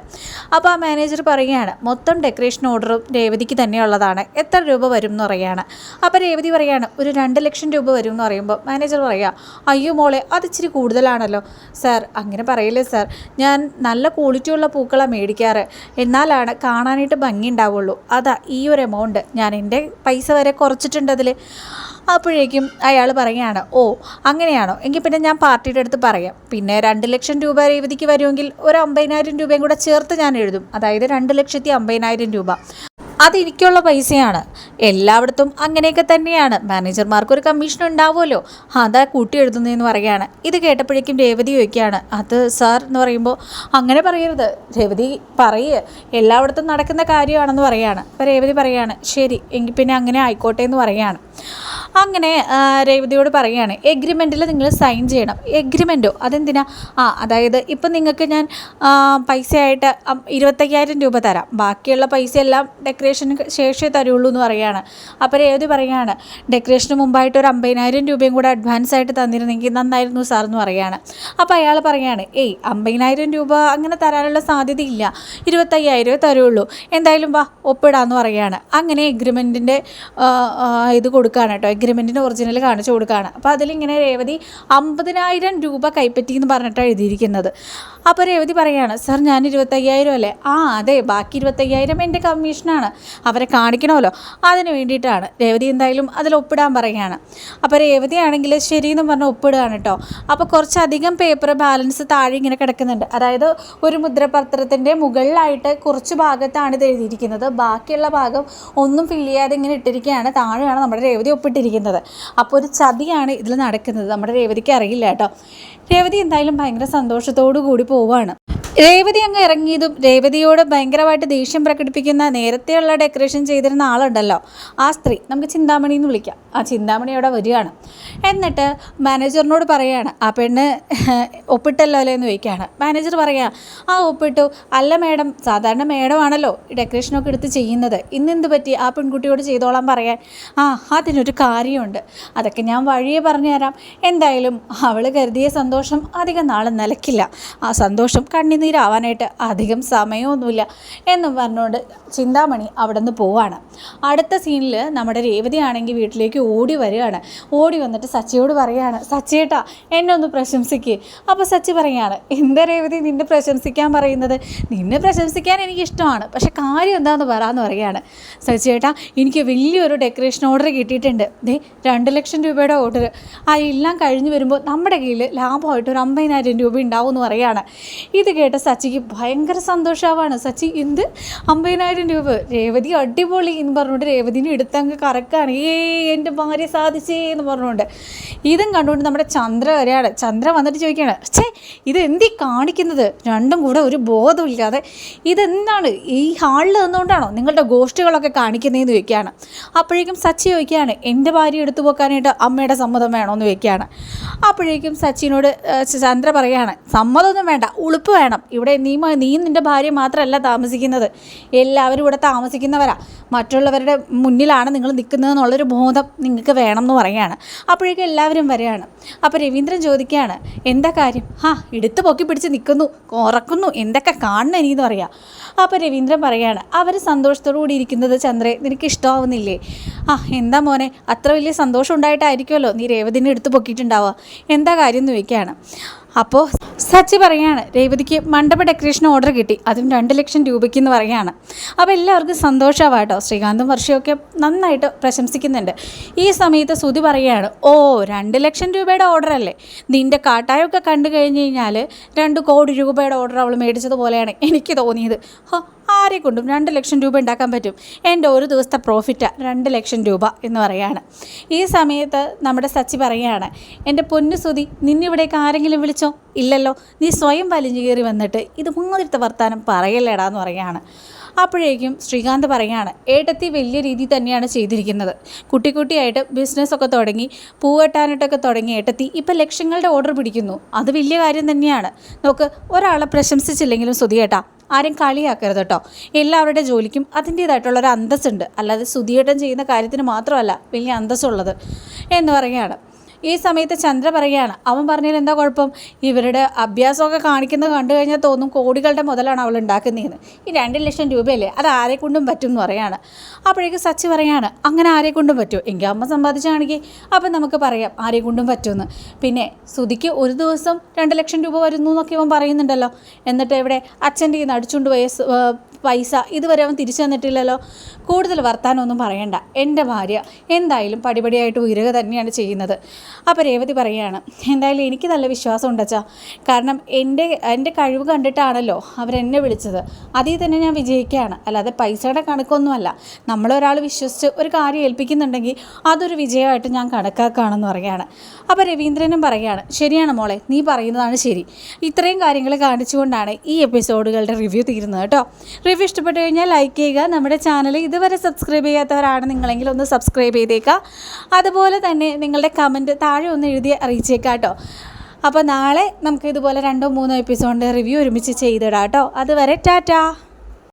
[SPEAKER 1] അപ്പോൾ ആ മാനേജർ പറയുകയാണ് മൊത്തം ഡെക്കറേഷൻ ഓർഡറും രേവതിക്ക് തന്നെയുള്ളതാണ്. എത്ര രൂപ വരും? എന്ന് പറയുകയാണ്. അപ്പോൾ രേവതി പറയുകയാണ്. ഒരു രണ്ട് ലക്ഷം രൂപ വരും എന്ന് പറയുമ്പോൾ മാനേജർ പറയുക അയ്യോ മോളെ അത് ഇച്ചിരി കൂടുതലാണല്ലോ. സാർ അങ്ങനെ പറയില്ലേ സാർ. ഞാൻ നല്ല ക്വാളിറ്റിയുള്ള പൂക്കളാണ് മേടിക്കാറ്. എന്നാലാണ് കാണാനായിട്ട് ഭംഗി ഉണ്ടാവുള്ളൂ. അതാ ഈ ഒരു എമൗണ്ട് ഞാൻ എന്റെ പൈസ വരെ കുറച്ചിട്ടുണ്ട് അതിൽ അപ്പോഴേക്കും അയാൾ പറയുകയാണ് ഓ അങ്ങനെയാണോ? എങ്കിൽ പിന്നെ ഞാൻ പാർട്ടിയുടെ അടുത്ത് പറയാം. പിന്നെ രണ്ട് ലക്ഷം രൂപ രേവതിക്ക് വരുമെങ്കിൽ ഒരു അമ്പതിനായിരം രൂപയും കൂടെ ചേർത്ത് ഞാൻ എഴുതും. അതായത് രണ്ട് ലക്ഷത്തി അമ്പതിനായിരം രൂപ. അത് എനിക്കുള്ള പൈസയാണ്. എല്ലായിടത്തും അങ്ങനെയൊക്കെ തന്നെയാണ്. മാനേജർമാർക്ക് ഒരു കമ്മീഷൻ ഉണ്ടാവുമല്ലോ അതാ കൂട്ടി എഴുതുന്നതെന്ന് പറയുകയാണ്. ഇത് കേട്ടപ്പോഴേക്കും രേവതി ചോദിക്കുകയാണ്. അത് സാർ എന്ന് പറയുമ്പോൾ അങ്ങനെ പറയരുത്. രേവതി പറയേ. എല്ലായിടത്തും നടക്കുന്ന കാര്യമാണെന്ന് പറയുകയാണ്. അപ്പോൾ രേവതി പറയുകയാണ് ശരി എങ്കിൽ പിന്നെ അങ്ങനെ ആയിക്കോട്ടെ എന്ന് പറയാണ് അങ്ങനെ രേവതിയോട് പറയുകയാണ് എഗ്രിമെന്റിൽ നിങ്ങൾ സൈൻ ചെയ്യണം. എഗ്രിമെന്റോ അതെന്തിനാ? ആ അതായത് ഇപ്പം നിങ്ങൾക്ക് ഞാൻ പൈസയായിട്ട് ഇരുപത്തയ്യായിരം രൂപ തരാം. ബാക്കിയുള്ള പൈസ എല്ലാം ഡെക്കറേഷന് ശേഷമേ തരുള്ളൂ എന്ന് പറയുകയാണ്. അപ്പോൾ രേവതി പറയുകയാണ് ഡെക്കറേഷന് മുമ്പായിട്ട് ഒരു അമ്പതിനായിരം രൂപയും കൂടെ അഡ്വാൻസ് ആയിട്ട് തന്നിരുന്നെങ്കിൽ നന്നായിരുന്നു സാർ എന്ന് പറയുകയാണ്. അപ്പോൾ അയാൾ പറയുകയാണ് ഏയ് അമ്പതിനായിരം രൂപ അങ്ങനെ തരാനുള്ള സാധ്യതയില്ല. ഇരുപത്തയ്യായിരമേ തരുള്ളൂ. എന്തായാലും വാ ഒപ്പിടാന്ന് പറയുകയാണ്. അങ്ങനെ എഗ്രിമെന്റിന്റെ ഇത് കൊടുക്കുകയാണ് കേട്ടോ. എഗ്രിമെന്റിന്റെ ഒറിജിനൽ കാണിച്ചു കൊടുക്കുകയാണ്. അപ്പോൾ അതിലിങ്ങനെ രേവതി അമ്പതിനായിരം രൂപ കൈപ്പറ്റി എന്ന് പറഞ്ഞിട്ടാണ് എഴുതിയിരിക്കുന്നത്. അപ്പോൾ രേവതി പറയുകയാണ് സർ ഞാൻ ഇരുപത്തയ്യായിരം അല്ലേ? ആ അതെ ബാക്കി ഇരുപത്തയ്യായിരം എന്റെ കമ്മീഷനാണ് അവരെ കാണിക്കണമല്ലോ. അതിന് വേണ്ടിയിട്ടാണ് രേവതി എന്തായാലും അതിൽ ഒപ്പിടാൻ പറയുകയാണ്. അപ്പോൾ രേവതി ആണെങ്കിൽ ശരിയെന്ന് പറഞ്ഞ് ഒപ്പിടുകയാണ് കേട്ടോ അപ്പോൾ കുറച്ചധികം പേപ്പർ ബാലൻസ് താഴെ ഇങ്ങനെ കിടക്കുന്നുണ്ട്. അതായത് ഒരു മുദ്രപത്രത്തിന്റെ മുകളിലായിട്ട് കുറച്ച് ഭാഗത്താണ് ഇത് എഴുതിയിരിക്കുന്നത്. ബാക്കിയുള്ള ഭാഗം ഒന്നും ഫില്ല് ചെയ്യാതെ ഇങ്ങനെ ഇട്ടിരിക്കുകയാണ്. താഴെയാണ് നമ്മുടെ രേവതി ഒപ്പിട്ടിരിക്കുന്നത്. അപ്പോൾ ഒരു ചതിയാണ് ഇതിൽ നടക്കുന്നത്. നമ്മുടെ രേവതിക്ക് അറിയില്ല കേട്ടോ. രേവതി എന്തായാലും ഭയങ്കര സന്തോഷത്തോടു കൂടി പോവാണ് രേവതി അങ്ങ് ഇറങ്ങിയതും രേവതിയോട് ഭയങ്കരമായിട്ട് ദേഷ്യം പ്രകടിപ്പിക്കുന്ന നേരത്തെയുള്ള ഡെക്കറേഷൻ ചെയ്തിരുന്ന ആളുണ്ടല്ലോ. ആ സ്ത്രീ നമുക്ക് ചിന്താമണി എന്ന് വിളിക്കാം. ആ ചിന്താമണി അവിടെ വരികയാണ്. എന്നിട്ട് മാനേജറിനോട് പറയുകയാണ് ആ പെണ്ണ് ഒപ്പിട്ടല്ലോ അല്ലേ? എന്ന് ചോദിക്കുകയാണ്. മാനേജർ പറയാ ആ ഒപ്പിട്ടു. അല്ല മേഡം സാധാരണ മേഡം ആണല്ലോ ഡെക്കറേഷനൊക്കെ എടുത്ത് ചെയ്യുന്നത്. ഇന്നെന്ത് പറ്റി? ആ പെൺകുട്ടിയോട് ചെയ്തോളാൻ പറയാൻ. ആ അതിനൊരു കാര്യമുണ്ട്. അതൊക്കെ ഞാൻ വഴിയെ പറഞ്ഞുതരാം. എന്തായാലും അവൾ കരുതിയ സന്തോഷം അധികം നാളെ നിലക്കില്ല. ആ സന്തോഷം കണ്ണുനീരാവാനായിട്ട് അധികം സമയമൊന്നുമില്ല എന്നും പറഞ്ഞുകൊണ്ട് ചിന്താമണി അവിടെ നിന്ന് പോവാണ്. അടുത്ത സീനിൽ നമ്മുടെ രേവതിയാണെങ്കിൽ വീട്ടിലേക്ക് ഓടി വരികയാണ്. ഓടി വന്നിട്ട് സച്ചിയോട് പറയുകയാണ് സച്ചിയേട്ടാ എന്നെ ഒന്ന് പ്രശംസിക്കുക അപ്പോൾ സച്ചി പറയുകയാണ് എന്താ രേവതി നിന്നെ പ്രശംസിക്കാൻ പറയുന്നത്? നിന്നെ പ്രശംസിക്കാൻ എനിക്ക് ഇഷ്ടമാണ് പക്ഷെ കാര്യം എന്താണെന്ന് പറയാമെന്ന് പറയുകയാണ് സച്ചിയേട്ടാ എനിക്ക് വലിയൊരു ഡെക്കറേഷൻ ഓർഡർ കിട്ടിയിട്ടുണ്ട്. ദേ രണ്ട് ലക്ഷം രൂപയുടെ ഓർഡർ. അതെല്ലാം കഴിഞ്ഞ് വരുമ്പോൾ നമ്മുടെ കയ്യിൽ ലാഭമായിട്ട് ഒരു അമ്പതിനായിരം രൂപ ഉണ്ടാവും എന്ന് പറയുകയാണ് ഇത് കേട്ട സച്ചിക്ക് ഭയങ്കര സന്തോഷമാവാണ് സച്ചി എന്ത്? അമ്പതിനായിരം രൂപ. രേവതി അടിപൊളി എന്ന് പറഞ്ഞുകൊണ്ട് രേവതിനെ എടുത്തങ്ങ് കറക്കാണ്. ഏ എന്റെ ഭാര്യ സാധിച്ചേ എന്ന് പറഞ്ഞുകൊണ്ട്. ഇതും കണ്ടുകൊണ്ട് നമ്മുടെ ചന്ദ്ര വരെയാണ്. ചന്ദ്ര വന്നിട്ട് ചോദിക്കുകയാണ് ഛേ ഇത് എന്തി കാണിക്കുന്നത്? രണ്ടും കൂടെ ഒരു ബോധമില്ലാതെ ഇതെന്താണ്? ഈ ഹാളിൽ നിന്നുകൊണ്ടാണോ നിങ്ങളുടെ ഗോഷ്ഠികളൊക്കെ കാണിക്കുന്നതെന്ന് ചോദിക്കുകയാണ്. അപ്പോഴേക്കും സച്ചി ചോദിക്കുകയാണ് എന്റെ ഭാര്യ എടുത്തു പോക്കാനായിട്ട് അമ്മയുടെ സമ്മതം വേണമെന്ന് ചോദിക്കുകയാണ്. അപ്പോഴേക്കും സച്ചിനോട് ചന്ദ്ര പറയുകയാണ് സമ്മതമൊന്നും വേണ്ട ഉളുപ്പ് വേണം. ഇവിടെ നീ നീ നിന്റെ ഭാര്യ മാത്രമല്ല താമസിക്കുന്നത്. എല്ലാവരും ഇവിടെ താമസിക്കുന്നവരാ. മറ്റുള്ളവരുടെ മുന്നിലാണ് നിങ്ങൾ നിൽക്കുന്നതെന്നുള്ളൊരു ബോധം നിങ്ങൾക്ക് വേണം എന്ന് പറയുകയാണ്. അപ്പോഴേക്കും എല്ലാവരും വരികയാണ്. അപ്പോൾ രവീന്ദ്രൻ ചോദിക്കുകയാണ് എന്താ കാര്യം? ഹാ എടുത്ത് പൊക്കി പിടിച്ച് നിൽക്കുന്നു. ഉറക്കുന്നു. എന്തൊക്കെ കാണണം എനിക്കെന്ന് പറയാം. അപ്പോൾ രവീന്ദ്രൻ പറയുകയാണ് അവർ സന്തോഷത്തോടു കൂടി ഇരിക്കുന്നത് ചന്ദ്രേ നിനക്ക് ഇഷ്ടമാവുന്നില്ലേ? ആ എന്താ മോനെ? അത്ര വലിയ സന്തോഷം ഉണ്ടായിട്ടായിരിക്കുമല്ലോ നീ രേവതിനെ എടുത്ത് പൊക്കിയിട്ടുണ്ടാവുക. എന്താ കാര്യം? എന്ന് ചോദിക്കുകയാണ്. അപ്പോൾ സച്ചി പറയാണ് രേവതിക്ക് മണ്ഡപ ഡെക്കറേഷൻ ഓർഡർ കിട്ടി. അതും രണ്ട് ലക്ഷം രൂപയ്ക്ക് എന്ന് പറയാണ്. അപ്പോൾ എല്ലാവർക്കും സന്തോഷമാവാം കേട്ടോ ശ്രീകാന്തും വർഷയൊക്കെ നന്നായിട്ട് പ്രശംസിക്കുന്നുണ്ട്. ഈ സമയത്ത് സുതി പറയാണ് ഓ രണ്ട് ലക്ഷം രൂപയുടെ ഓർഡർ അല്ലേ? നിന്റെ കാട്ടായൊക്കെ കണ്ടു കഴിഞ്ഞ് കഴിഞ്ഞാൽ രണ്ട് കോടി രൂപയുടെ ഓർഡർ അവൾ മേടിച്ചതുപോലെയാണ് എനിക്ക് തോന്നിയത്. ഹോ ആരെ കൊണ്ടും രണ്ട് ലക്ഷം രൂപ ഉണ്ടാക്കാൻ പറ്റും. എന്റെ ഒരു ദിവസത്തെ പ്രോഫിറ്റ് രണ്ട് ലക്ഷം രൂപ എന്ന് പറയാണ് ഈ സമയത്ത് നമ്മുടെ സച്ചി പറയുകയാണ് എന്റെ പൊന്നു സുതി നിന്നിവിടേക്ക് ആരെങ്കിലും വിളിച്ചോ? ഇല്ലല്ലോ നീ സ്വയം വലിഞ്ഞു കയറി വന്നിട്ട് ഇത് മാതിരത്തെ പറയല്ലേടാ എന്ന് പറയാണ് അപ്പോഴേക്കും ശ്രീകാന്ത് പറയാണ് ഏട്ടത്തി വലിയ രീതി തന്നെയാണ് ചെയ്തിരിക്കുന്നത്. കുട്ടിക്കുട്ടിയായിട്ട് ബിസിനസ്സൊക്കെ തുടങ്ങി പൂവെട്ടാനായിട്ടൊക്കെ തുടങ്ങി ഏട്ടത്തി ഇപ്പം ലക്ഷങ്ങളുടെ ഓർഡർ പിടിക്കുന്നു. അത് വലിയ കാര്യം തന്നെയാണ്. നോക്ക് ഒരാളെ പ്രശംസിച്ചില്ലെങ്കിലും സുധിയേട്ടാ ആരും കളിയാക്കരുത് കേട്ടോ. എല്ലാവരുടെ ജോലിക്കും അതിന്റേതായിട്ടുള്ള ഒരു അന്തസ്സുണ്ട്. അല്ലാതെ സുധിയേട്ടൻ ചെയ്യുന്ന കാര്യത്തിന് മാത്രമല്ല വലിയ അന്തസ്സുള്ളത്. എന്ന് പറയുകയാണ്. ഈ സമയത്ത് ചന്ദ്ര പറയുകയാണ് അവൻ പറഞ്ഞതിൽ എന്താ കുഴപ്പം? ഇവരുടെ അഭ്യാസമൊക്കെ കാണിക്കുന്നത് കണ്ടു കഴിഞ്ഞാൽ തോന്നും കോടികളുടെ മുതലാണ് അവൾ ഉണ്ടാക്കുന്നതെന്ന്. ഈ രണ്ട് ലക്ഷം രൂപയല്ലേ? അത് ആരെക്കൊണ്ടും പറ്റും എന്ന് പറയാണ്. അപ്പോഴേക്ക് സച്ച് പറയാണ് അങ്ങനെ ആരെക്കൊണ്ടും പറ്റുമോ എങ്കിൽ അമ്മ സമ്പാദിച്ചാണെങ്കിൽ അപ്പം നമുക്ക് പറയാം ആരെക്കൊണ്ടും പറ്റുമെന്ന് പിന്നെ സുധിക്ക് ഒരു ദിവസം രണ്ട് ലക്ഷം രൂപ വരുന്നു എന്നൊക്കെ ഇവൻ പറയുന്നുണ്ടല്ലോ. എന്നിട്ട് ഇവിടെ അച്ഛന്റെ കയ്യിൽ നിന്ന് പോയ പൈസ ഇതുവരെ അവൻ തിരിച്ചു തന്നിട്ടില്ലല്ലോ. കൂടുതൽ വർത്താനമൊന്നും പറയണ്ട. എന്റെ ഭാര്യ എന്തായാലും പടിപടിയായിട്ട് ഉയരുക തന്നെയാണ് ചെയ്യുന്നത്. അപ്പോൾ രേവതി പറയുകയാണ് എന്തായാലും എനിക്ക് നല്ല വിശ്വാസം ഉണ്ടച്ചാ കാരണം എന്റെ എന്റെ കഴിവ് കണ്ടിട്ടാണല്ലോ അവരെന്നെ വിളിച്ചത്. അതിൽ തന്നെ ഞാൻ വിജയിക്കുകയാണ്. അല്ലാതെ പൈസയുടെ കണക്കൊന്നുമല്ല. നമ്മളൊരാൾ വിശ്വസിച്ച് ഒരു കാര്യം ഏൽപ്പിക്കുന്നുണ്ടെങ്കിൽ അതൊരു വിജയമായിട്ട് ഞാൻ കണക്കാക്കുകയാണെന്ന് പറയുകയാണ്. അപ്പോൾ രവീന്ദ്രനും പറയുകയാണ് ശരിയാണ് മോളെ നീ പറയുന്നതാണ് ശരി. ഇത്രയും കാര്യങ്ങൾ കാണിച്ചുകൊണ്ടാണ് ഈ എപ്പിസോഡുകളുടെ റിവ്യൂ തീരുന്നത് കേട്ടോ. റിവ്യൂ ഇഷ്ടപ്പെട്ടു കഴിഞ്ഞാൽ ലൈക്ക് ചെയ്യുക. നമ്മുടെ ചാനൽ ഇതുവരെ സബ്സ്ക്രൈബ് ചെയ്യാത്തവരാണ് നിങ്ങളെങ്കിൽ ഒന്ന് സബ്സ്ക്രൈബ് ചെയ്തേക്കുക അതുപോലെ തന്നെ നിങ്ങളുടെ കമന്റ് താഴെ ഒന്ന് എഴുതി അറിയിച്ചേക്കാം കേട്ടോ. അപ്പോൾ നാളെ നമുക്ക് ഇതുപോലെ രണ്ടോ മൂന്നോ എപ്പിസോഡിന്റെ റിവ്യൂ ഒരുമിച്ച് ചെയ്തിടാം കേട്ടോ. അതുവരെ ടാറ്റാ.